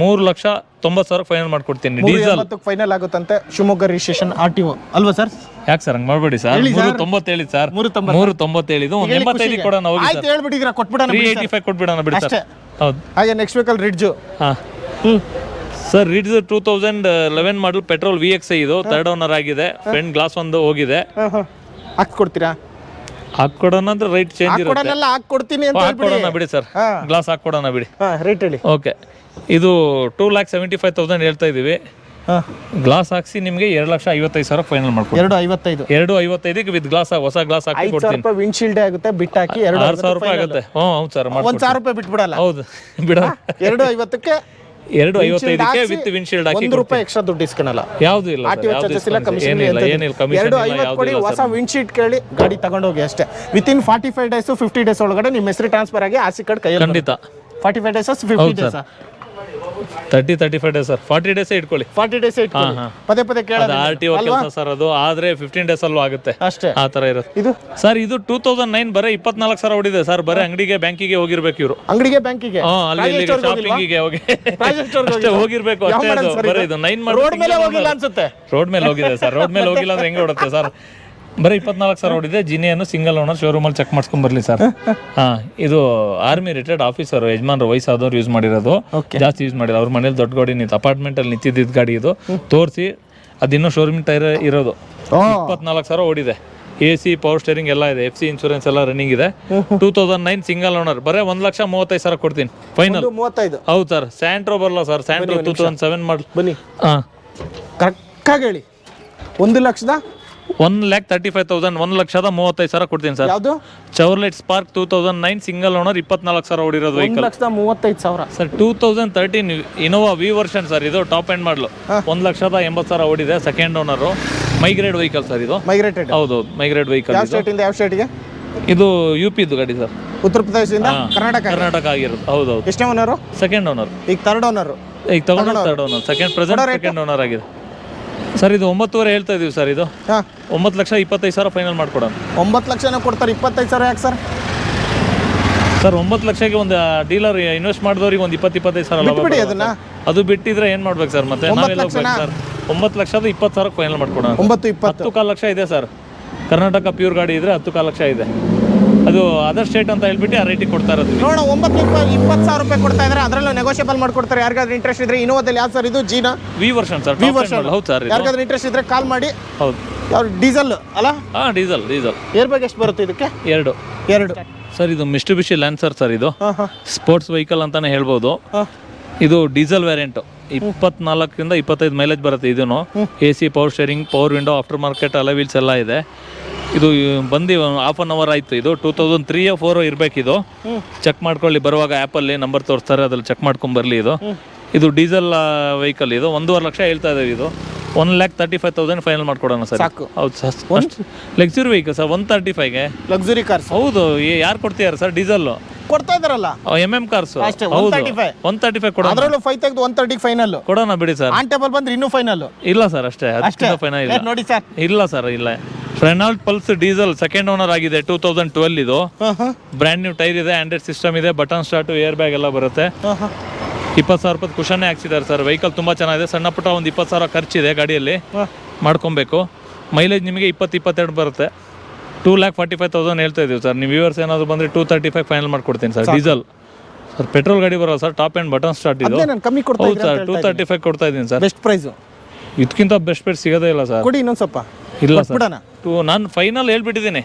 ಮೂರು ಲಕ್ಷ ತೊಂಬತ್ತು ಸಾವಿರ ಫೈನಲ್ ಮಾಡ್ಕೊಡ್ತೀನಿ. Diesel final ಆಗುತ್ತಂತೆ Shivamogga registration R T O ಅಲ್ವಾ ಸರ್ ಯಾಕೆ ಸರ್ ಹಂಗೆ ಮಾಡಬೇಡಿ ಸರ್ ಮೂರು ತೊಂಬತ್ತೇಳಿ ಸರ್ ಮೂರು ತೊಂಬತ್ತು. ಮೂರು ತೊಂಬತ್ತೇಳಿದು ಒಂದು ಎಂಬತ್ತೈದು ಕೊಡೋಣ ಹೋಗಿ ಆಯ್ತು ಹೇಳ್ಬಿಟ್ಟಿದ್ದೀರಾ ಕೊಟ್ಬಿಡೋಣ ತ್ರೀ ಏಯ್ಟಿ ಫೈವ್ ಕೊಟ್ಬಿಡೋಣ ಬಿಡಿ ಸರ್ ಹೌದು. ಹಾಗೆ ನೆಕ್ಸ್ಟ್ ವೀಕಲ್ಲಿ ರಿಡ್ಜು ಹಾಂ. ಹ್ಮ್. Sir Ritz two thousand eleven model petrol V X ಇದು. ಥರ್ಡ್ ಓನರ್ ಆಗಿದೆ. ಫ್ರೆಂಡ್ ಗ್ಲಾಸ್ ಒಂದು ಹೋಗಿದೆ. ಹಾಕ್ಕೊಡ್ತೀರಾ? ಹಾಕೊಡೋಣ ಅಂದ್ರೆ ರೈಟ್ ಚೇಂಜ್ ಇರುತ್ತೆ. ಕೊಡೋನೆಲ್ಲ ಹಾಕಿ ಕೊಡ್ತೀನಿ ಅಂತ ಹೇಳ್ಬಿಡಿ. ಹಾಕೊಡೋಣ ಬಿಡಿ ಸರ್. ಹಾ. ಗ್ಲಾಸ್ ಹಾಕೊಡೋಣ ಬಿಡಿ. ಹಾಂ ರೇಟ್ ಹೇಳಿ. ಓಕೆ. ಇದು two lakh seventy five thousand ಹೇಳ್ತಾ ಇದೀವಿ ಹಾಂ. ಗ್ಲಾಸ್ ಹಾಕ್ಸಿ ನಿಮಗೆ ಎರಡು ಲಕ್ಷ ಐವತ್ತೈದು ಸಾವಿರ ಫೈನಲ್ ಮಾಡ್ಕೊಡಿ ಎರಡು ಐವತ್ತೈದು. ಎರಡು ಐವತ್ತೈದಕ್ಕೆ ವಿತ್ ಗ್ಲಾಸ್ ಹೊಸ ಗ್ಲಾಸ್ ಹಾಕಿ ಐದು ಸಾವಿರ ಕೊಡ್ತೀನಿ. ರೂಪಾಯಿ ವಿಂಡ್ಶೀಲ್ಡ್ ಆಗುತ್ತೆ ಬಿಟ್ಟು ಹಾಕಿ ಎರಡು ಆರು ಸಾವಿರ ರೂಪಾಯಿ ಆಗುತ್ತೆ. ಹ್ಞೂ ಹೌದು ಸರ್ ಒಂದು ಮಾಡ್ಕೊಡ್ತೀನಿ. ಸಾವಿರ ರೂಪಾಯಿ ಬಿಟ್ಬಿಡಲ್ಲ. ಹೌದು ಬಿಡ ಎರಡು ಐವತ್ತಕ್ಕೆ ಎರಡು ಐವತ್ತೈದಕ್ಕೆ ವಿತ್ ವಿಂಡ್ಶೀಲ್ಡ್ ಹಾಕಿ ಒಂದು ರೂಪಾಯಿ ಎಕ್ಸ್ಟ್ರಾ ದುಡ್ಡು ಇಸ್ಕೊಳಲ್ಲ ಯಾವುದು ಇಲ್ಲ ಆರ್ ಟಿ ಚಾರ್ಜಸ್ ಇಲ್ಲ ಕಮಿಷನ್ ಏನಿಲ್ಲ ಏನಿಲ್ಲ ಕಮಿಷನ್ ಎರಡು ಐವತ್ತು ಕೊಡಿ ಹೊಸ ವಿಂಡ್ಶೀಟ್ ಕೇಳಿ ಗಾಡಿ ತಗೊಂಡೋಗಿ ಅಷ್ಟೇ. Within forty five days fifty days ಒಳಗಡೆ ನಿಮ್ಮ ಹೆಸರು ಟ್ರಾನ್ಸ್ಫರ್ ಆಗಿ ಆಸಿ ಕಾರ್ಡ್ ಕೈಯಲ್ಲಿ ಖಂಡಿತ. Forty five days fifty days thirty thirty five days sir forty days ಇಟ್ಕೊಳ್ಳಿ. ಫಾರ್ಟಿ ಡೇಸ್ ಇಟ್ಕೊಳ್ಳಿ. ಪದೇ ಪದೇ ಕೇಳೋದು ಆರ್ ಟಿ ಕೆಲಸ ಸರ್ ಅದು. ಆದ್ರೆ ಫಿಫ್ಟೀನ್ ಡೇಸ್ ಅಲ್ಲೂ ಆಗುತ್ತೆ. ಅಷ್ಟೇ. ಆ ತರ ಇರುತ್ತೆ ಇದು? ಸರ್ ಇದು ಟೂ ತೌಸಂಡ್ ನೈನ್ ಬರೀ ಇಪ್ಪತ್ನಾಲ್ಕು ಸಾವಿರ ಹೊಡಿದೆ ಸರ್ ಬರೀ ಅಂಗಡಿಗೆ ಬ್ಯಾಂಕಿಗೆ ಹೋಗಿರ್ಬೇಕು ಇವರು. ಅಂಗಡಿಗೆ ಬ್ಯಾಂಕಿಗೆ? ಹಾ ಅಲ್ಲಿ ಶಾಪಿಂಗಿಗೆ ಹೋಗಿ. ಅಷ್ಟೇ ಹೋಗಿರ್ಬೇಕು ಅಷ್ಟೇ ಅದು. ಬರೀ ಇದು ನೈನ್ ರೋಡ್ ಮೇಲೆ ಹೋಗಿಲ್ಲ ಅನ್ಸುತ್ತೆ. ರೋಡ್ ಮೇಲೆ ಹೋಗಿದೆ ಸರ್ ರೋಡ್ ಮೇಲೆ ಹೋಗಿಲ್ಲ ಅಂದ್ರೆ ಹೆಂಗೆ ಹೊಡುತ್ತೆ ಸರ್ ಬರೀ ಇಪ್ಪತ್ನಾಲ್ಕು ಸಾವಿರ ಹೊಡಿದೆ ಜಿನಿಯನ್ನು ಸಿಂಗಲ್ ಓನರ್ ಶೋರೂಮಲ್ಲಿ ಚೆಕ್ ಮಾಡ್ಸ್ಕೊಂಡ್ ಬರ್ಲಿ ಸರ್ ಹಾ ಇದು ಆರ್ಮಿ ರಿಟೈರ್ಡ್ ಆಫೀಸರ್ ಯಜಮಾನ್ರು ವಯಸ್ಸಾದವ್ರು ಯೂಸ್ ಮಾಡಿರೋದು. ಜಾಸ್ತಿ ಯೂಸ್ ಮಾಡಿಲ್ಲ. ಅವ್ರ ಮನೇಲಿ ದೊಡ್ಡ ಗಾಡಿ ನಿಂತು ಅಪಾರ್ಟ್ಮೆಂಟ್ ಅಲ್ಲಿ ನಿಂತಿದ್ದ ಗಾಡಿ ಇದು. ತೋರಿಸಿ ಅದಿನ್ನೂ ಶೋರೂಮ್ ಟೈರ್ ಇರೋದು. ಇಪ್ಪತ್ನಾಲ್ಕು ಸಾವಿರ ಓಡಿದೆ. ಎ ಸಿ ಪವರ್ ಸ್ಟೇರಿಂಗ್ ಎಲ್ಲ ಇದೆ. ಎಫ್ ಸಿ ಇನ್ಶೂರೆನ್ಸ್ ಎಲ್ಲ ರನ್ನಿಂಗ್ ಇದೆ. Two thousand nine single owner ಬರೇ ಒಂದ್ ಲಕ್ಷ ಮೂವತ್ತೈದು ಸಾವಿರ ಕೊಡ್ತೀನಿ. ಫೈನಲ್ ಹೌದು ಸರ್ ಸ್ಯಾಂಟ್ರೋ ಬರಲ್ಲ sir Santro two thousand seven model ಬನ್ನಿ. ಹಾಂ. ಕರೆಕ್ಟಾಗಿ ಹೇಳಿ. ಒಂದು ಲಕ್ಷದ one lakh thirty five thousand ಒಂದು ಲಕ್ಷದ ಮೂವತ್ತೈದು ಸಾವಿರ ಕೊಡ್ತೀನಿ ಸರ್. ಯಾವುದು? Chevrolet Spark two thousand nine single owner ಇಪ್ಪತ್ನಾಲ್ಕು ಸಾವಿರ ಓಡಿರೋದು ಒಂದು ವೆಹಿಕಲ್ ಲಕ್ಷದ ಮೂವತ್ತೈದು ಸಾವಿರ. Sir two thousand thirteen Innova V version sir ಇದು ಟಾಪ್ ಎಂಡ್ ಮಾಡಲು ಒಂದು ಲಕ್ಷದ ಎಂಬತ್ತು ಸಾವಿರ ಓಡಿದೆ second owner migrate vehicle sir ಇದು. ಮೈಗ್ರೇಟೆಡ್ ಹೌದು ಮೈಗ್ರೇಡ್ ವೆಹಿಕಲ್ ಯಾವ ಸ್ಟೇಟಿಂದ ಯಾವ ಸ್ಟೇಟಿಗೆ ಇದು ಯು ಪಿದು ಗಾಡಿ ಸರ್. ಉತ್ತರ ಪ್ರದೇಶದಿಂದ. ಕರ್ನಾಟಕ. ಕರ್ನಾಟಕ ಆಗಿರೋದು. ಹೌದೌದು. ಎಷ್ಟೇ ಓನರು ಸೆಕೆಂಡ್ ಓನರ್ ಈಗ ತರ್ಡ್ ಓನರು ಈಗ ತಗೊಂಡು third owner second present second owner ಆಗಿದೆ. ಸರ್ ಇದು ಒಂಬತ್ತುವರೆ ಹೇಳ್ತಾ ಇದೀವಿ ಸರ್ ಇದು. ಹಾಂ. ಒಂಬತ್ತು ಲಕ್ಷ ಇಪ್ಪತ್ತೈದು ಸಾವಿರ ಫೈನಲ್ ಮಾಡ್ಕೊಡೋಣ. ಒಂಬತ್ತು ಲಕ್ಷನೇ ಕೊಡ್ತಾರೆ ಇಪ್ಪತ್ತೈದು ಸಾವಿರ ಯಾಕೆ ಸರ್? ಸರ್ ಒಂಬತ್ತು ಲಕ್ಷಕ್ಕೆ ಒಂದು ಡೀಲರ್ ಇನ್ವೆಸ್ಟ್ ಮಾಡಿದವ್ರಿಗೆ ಒಂದು ಇಪ್ಪತ್ತು ಇಪ್ಪತ್ತೈದು ಸಾವಿರ ಲಾಭ ಬಿಟ್ಬಿಡಿ ಬರುತ್ತೆ. ಅದನ್ನ. ಅದು ಬಿಟ್ಟಿದ್ರೆ ಏನು ಮಾಡ್ಬೇಕು ಸರ್ ಮತ್ತೆ? ಒಂಬತ್ತು ನಾವೆಲ್ಲ ಹೋಗ್ಬೇಕು ಸರ್? ಒಂಬತ್ತು ಲಕ್ಷದ ಇಪ್ಪತ್ತು ಸಾವಿರ ಫೈನಲ್ ಮಾಡ್ಕೊಡೋಣ. ಒಂಬತ್ತು ಇಪ್ಪತ್ತು. ಹತ್ತು ಕಾಲು ಲಕ್ಷ ಇದೆ ಸರ್. ಕರ್ನಾಟಕ ಪ್ಯೂರ್ ಗಾಡಿ ಇದ್ರೆ ಹತ್ತು ಕಾಲು ಲಕ್ಷ ಇದೆ. ಅದು ಅದರ್ ಸ್ಟೇಟ್ ಅಂತ ಹೇಳ್ಬಿಟ್ಟು ಆ ರೇಟಿಗೆ ಕೊಡ್ತಾ ಇರೋದು. ನೋಡೋಣ ಒಂಬತ್ತು ರೂಪಾಯಿ ಇಪ್ಪತ್ತು ಸಾವಿರ ರೂಪಾಯಿ ಕೊಡ್ತಾ ಇದ್ದಾರೆ ಅದರಲ್ಲೂ ನೆಗೋಷಿಯಬಲ್ ಮಾಡ್ಕೊಡ್ತಾರೆ. ಯಾರಿಗಾದ್ರೂ ಇಂಟ್ರೆಸ್ಟ್ ಇದ್ರೆ ಇನೋವಾದಲ್ಲಿ ಯಾವ ಸರ್ ಇದು? ಜೀನಾ? V version sir V version ಹೌದು ಸರ್ ಯಾರಿಗಾದ್ರೂ ಇಂಟ್ರೆಸ್ಟ್ ಇದ್ರೆ ಕಾಲ್ ಮಾಡಿ. ಹೌದು. ಯಾರು ಡೀಸೆಲ್ ಅಲ್ಲ? ಹಾಂ ಡೀಸೆಲ್ ಡೀಸೆಲ್ ಏರ್ ಬ್ಯಾಗ್ ಎಷ್ಟು ಬರುತ್ತೆ ಇದಕ್ಕೆ? ಎರಡು. ಎರಡು. ಸರ್ ಇದು ಮಿಸ್ಟುಬಿಷಿ ಲ್ಯಾನ್ಸರ್ ಸರ್ ಇದು. ಸ್ಪೋರ್ಟ್ಸ್ ವೆಹಿಕಲ್ ಅಂತಾನೆ ಹೇಳ್ಬೋದು. ಇದು ಡೀಸೆಲ್ ವೇರಿಯಂಟ್ ಇಪ್ಪತ್ನಾಲ್ಕರಿಂದ ಇಪ್ಪತ್ತೈದು ಮೈಲೇಜ್ ಬರುತ್ತೆ ಇದನ್ನು A C power steering power window after market alloy wheels ಎಲ್ಲ ಇದೆ. ಇದು ಬಂದು ಹಾಫ್ ಅನ್ ಅವರ್ ಆಯ್ತು. ಇದು ಟೂ ತೌಸಂಡ್ ತ್ರೀ ಫೋರ್ ಇದು ಚೆಕ್ ಮಾಡ್ಕೊಳ್ಳಿ ಬರುವಾಗ ಆ್ಯಪಲ್ಲಿ ನಂಬರ್ ತೋರಿಸ್ತಾರೆ ಅದ್ರಲ್ಲಿ ಚೆಕ್ ಮಾಡ್ಕೊಂಡು ಬರಲಿ ಇದು. ಇದು ಡೀಸೆಲ್ ವೆಹಿಕಲ್ ಇದು. ಒಂದೂವರೆ ಲಕ್ಷ ಹೇಳ್ತಾ ಇದ್ದೀವಿ ಇದು. One lakh thirty five thousand final ಮಾಡ್ಕೊಡೋಣ ಸರ್. ಸಾಕು. ಹೌದು sir. Luxury vehicle sir one thirty ಫೈವ್ಗೆ luxury cars ಹೌದು ಯಾರು ಕೊಡ್ತೀಯಾರ ಸರ್ ಡೀಸೆಲ್ಲು ಕೊಡ್ತಾ ಇದಾರಲ್ಲ. ಎಂ ಎಂ ಕಾರ್ಸ್ ಅಷ್ಟೇ, ಹೌದು. 135. ಒನ್ ತರ್ಟಿ ಫೈವ್ ಕೊಡೋಣ. ಅದರಲ್ಲೂ ಫೈವ್ ತೆಗೆದು ಒನ್ ತರ್ಟಿ ಫೈನಲ್ ಕೊಡೋಣ ಬಿಡಿ ಸರ್. ಆನ್ ಟೇಬಲ್ ಬಂದ್ರೆ ಇನ್ನೂ ಫೈನಲ್ ಇಲ್ಲ ಸರ್ ಅಷ್ಟೇ. ಅಷ್ಟೇ. ಫೈನಲ್ ಇಲ್ಲ. ನೋಡಿ ಸರ್. ಇಲ್ಲ ಸರ್ ಇಲ್ಲ. Renault Pulse diesel second owner ಆಗಿದೆ ಟೂ ತೌಸಂಡ್ ಟ್ವೆಲ್ ಇದು. ಬ್ರಾಂಡ್ ಬ್ರ್ಯಾಂಡ್ ನ್ಯೂ ಟೈರ್ ಇದೆ ಆಂಡ್ರಾಯ್ಡ್ ಸಿಸ್ಟಮ್ ಇದೆ ಬಟನ್ ಸ್ಟಾರ್ಟ್ ಏರ್ ಬ್ಯಾಗ್ ಎಲ್ಲ ಬರುತ್ತೆ. ಇಪ್ಪತ್ತು ಸಾವಿರ ರೂಪಾಯಿ ಕುಶನ್ನೇ ಹಾಕ್ಸಿದ್ದಾರೆ ಸರ್ ವೆಹಿಕಲ್ ತುಂಬಾ ಚೆನ್ನಾಗಿದೆ. ಸಣ್ಣ ಪುಟ್ಟ ಒಂದು ಇಪ್ಪತ್ತು ಸಾವಿರ ಖರ್ಚಿದೆ ಗಾಡಿಯಲ್ಲಿ. ಮಾಡ್ಕೊಬೇಕು. ಮೈಲೇಜ್ ನಿಮಗೆ ಇಪ್ಪತ್ತು ಇಪ್ಪತ್ತೆರಡು ಬರುತ್ತೆ. Two lakh forty five thousand ಹೇಳ್ತಾ ಇದೀವಿ ಸರ್ ನೀವು ವ್ಯೂವರ್ಸ್ ಏನಾದರೂ ಬಂದರೆ ಟೂ ತರ್ಟಿ ಫೈವ್ ಫೈನಲ್ ಮಾಡ್ಕೊಡ್ತೀನಿ ಸರ್ ಡೀಸೆಲ್ ಸರ್ ಪೆಟ್ರೋಲ್ ಗಾಡಿ ಬರೋಲ್ಲ sir top end button start ಇದು. ಹೌದು ಸರ್ ಟೂ ತರ್ಟಿ ಫೈವ್ ಕೊಡ್ತಾ ಇದ್ದೀನಿ ಸರ್ ಬೆಸ್ಟ್ ಪ್ರೈಸು ಇದಕ್ಕಿಂತ ಬೆಸ್ಟ್ ಪ್ರೈಸ್ ಸಿಗೋದೇ ಇಲ್ಲ ಸರ್ ಕೊಡಿ ಇನ್ನೊಂದು ಸ್ವಲ್ಪ. ಇಲ್ಲ ಸರ್ ಬಿಡೋಣ ಟೂ ನಾನು ಫೈನಲ್ ಹೇಳ್ಬಿಟ್ಟಿದ್ದೀನಿ.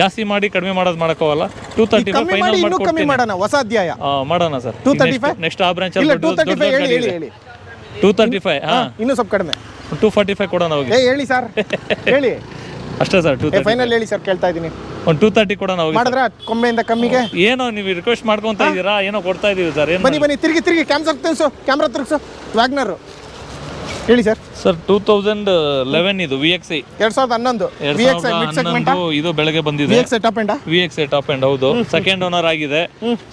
ಜಾಸ್ತಿ ಮಾಡಿ ಕಡಿಮೆ ಮಾಡೋದು ಮಾಡೋಕ್ಕೋಗಲ್ಲ. ಟೂ ತರ್ಟಿ ಫೈವ್ ಫೈನಲ್ ಇನ್ನೂ ಕಮ್ಮಿ ಮಾಡ್ಕೊಡ್ತೀನಿ ಮಾಡೋಣ ಹೊಸ ಅಧ್ಯಾಯ. ಆ, ಮಾಡೋಣ ಸರ್. 235? ನೆಕ್ಸ್ಟ್ ಆ ಬ್ರಾಂಚ್ ಇಲ್ಲ ಟೂ ತರ್ಟಿ ಫೈವ್ ಹೇಳಿ ಹೇಳಿ ಹೇಳಿ. ಟೂ ತರ್ಟಿ ಫೈವ್ ಹಾಂ ಇನ್ನೂ ಸ್ವಲ್ಪ ಕಡಿಮೆ. ಟೂ ಫಾರ್ಟಿ ಫೈವ್ ಕೊಡೋಣ ಹೋಗಿ. ಏ ಹೇಳಿ ಸರ್ ಹೇಳಿ. ಅಷ್ಟೇ ಸರ್ ಟೂ ಏ ಫೈನಲ್ ಹೇಳಿ ಸರ್ ಕೇಳ್ತಾ ಇದ್ದೀನಿ. ಒಂದು ಟೂ ತರ್ಟಿ ಕೊಡೋಣ ಹೋಗಿ ಮಾಡಿದ್ರೆ? ಕೊಂಬೆಯಿಂದ ಕಮ್ಮಿಗೆ? ಏನೋ ನೀವು ರಿಕ್ವೆಸ್ಟ್ ಮಾಡ್ಕೊಂತ ಇದ್ದೀರಾ? ಏನೋ ಕೊಡ್ತಾ ಇದೀವಿ ಸರ್ ಏನು ಬನ್ನಿ ಬನ್ನಿ ತಿರುಗಿ ತಿರುಗಿ ಕ್ಯಾಮ್ರಾ ಸೊ ಕ್ಯಾಮ್ರಾ ತಿರುಗಿಸು. ವ್ಯಾಗ್ನರ್ ಹೇಳಿ sir. Sir two thousand eleven ಇದು ವಿ ಎಕ್ಸ್ ಐ ಎರಡ್ ಸಾವಿರದ ಹನ್ನೊಂದು. V X I mid segment ಇದು ಬೆಳಗ್ಗೆ ವಿ ಬಂದಿದೆ X I top end V X I top end ಹೌದು. ಸೆಕೆಂಡ್ ಓನರ್ ಆಗಿದೆ.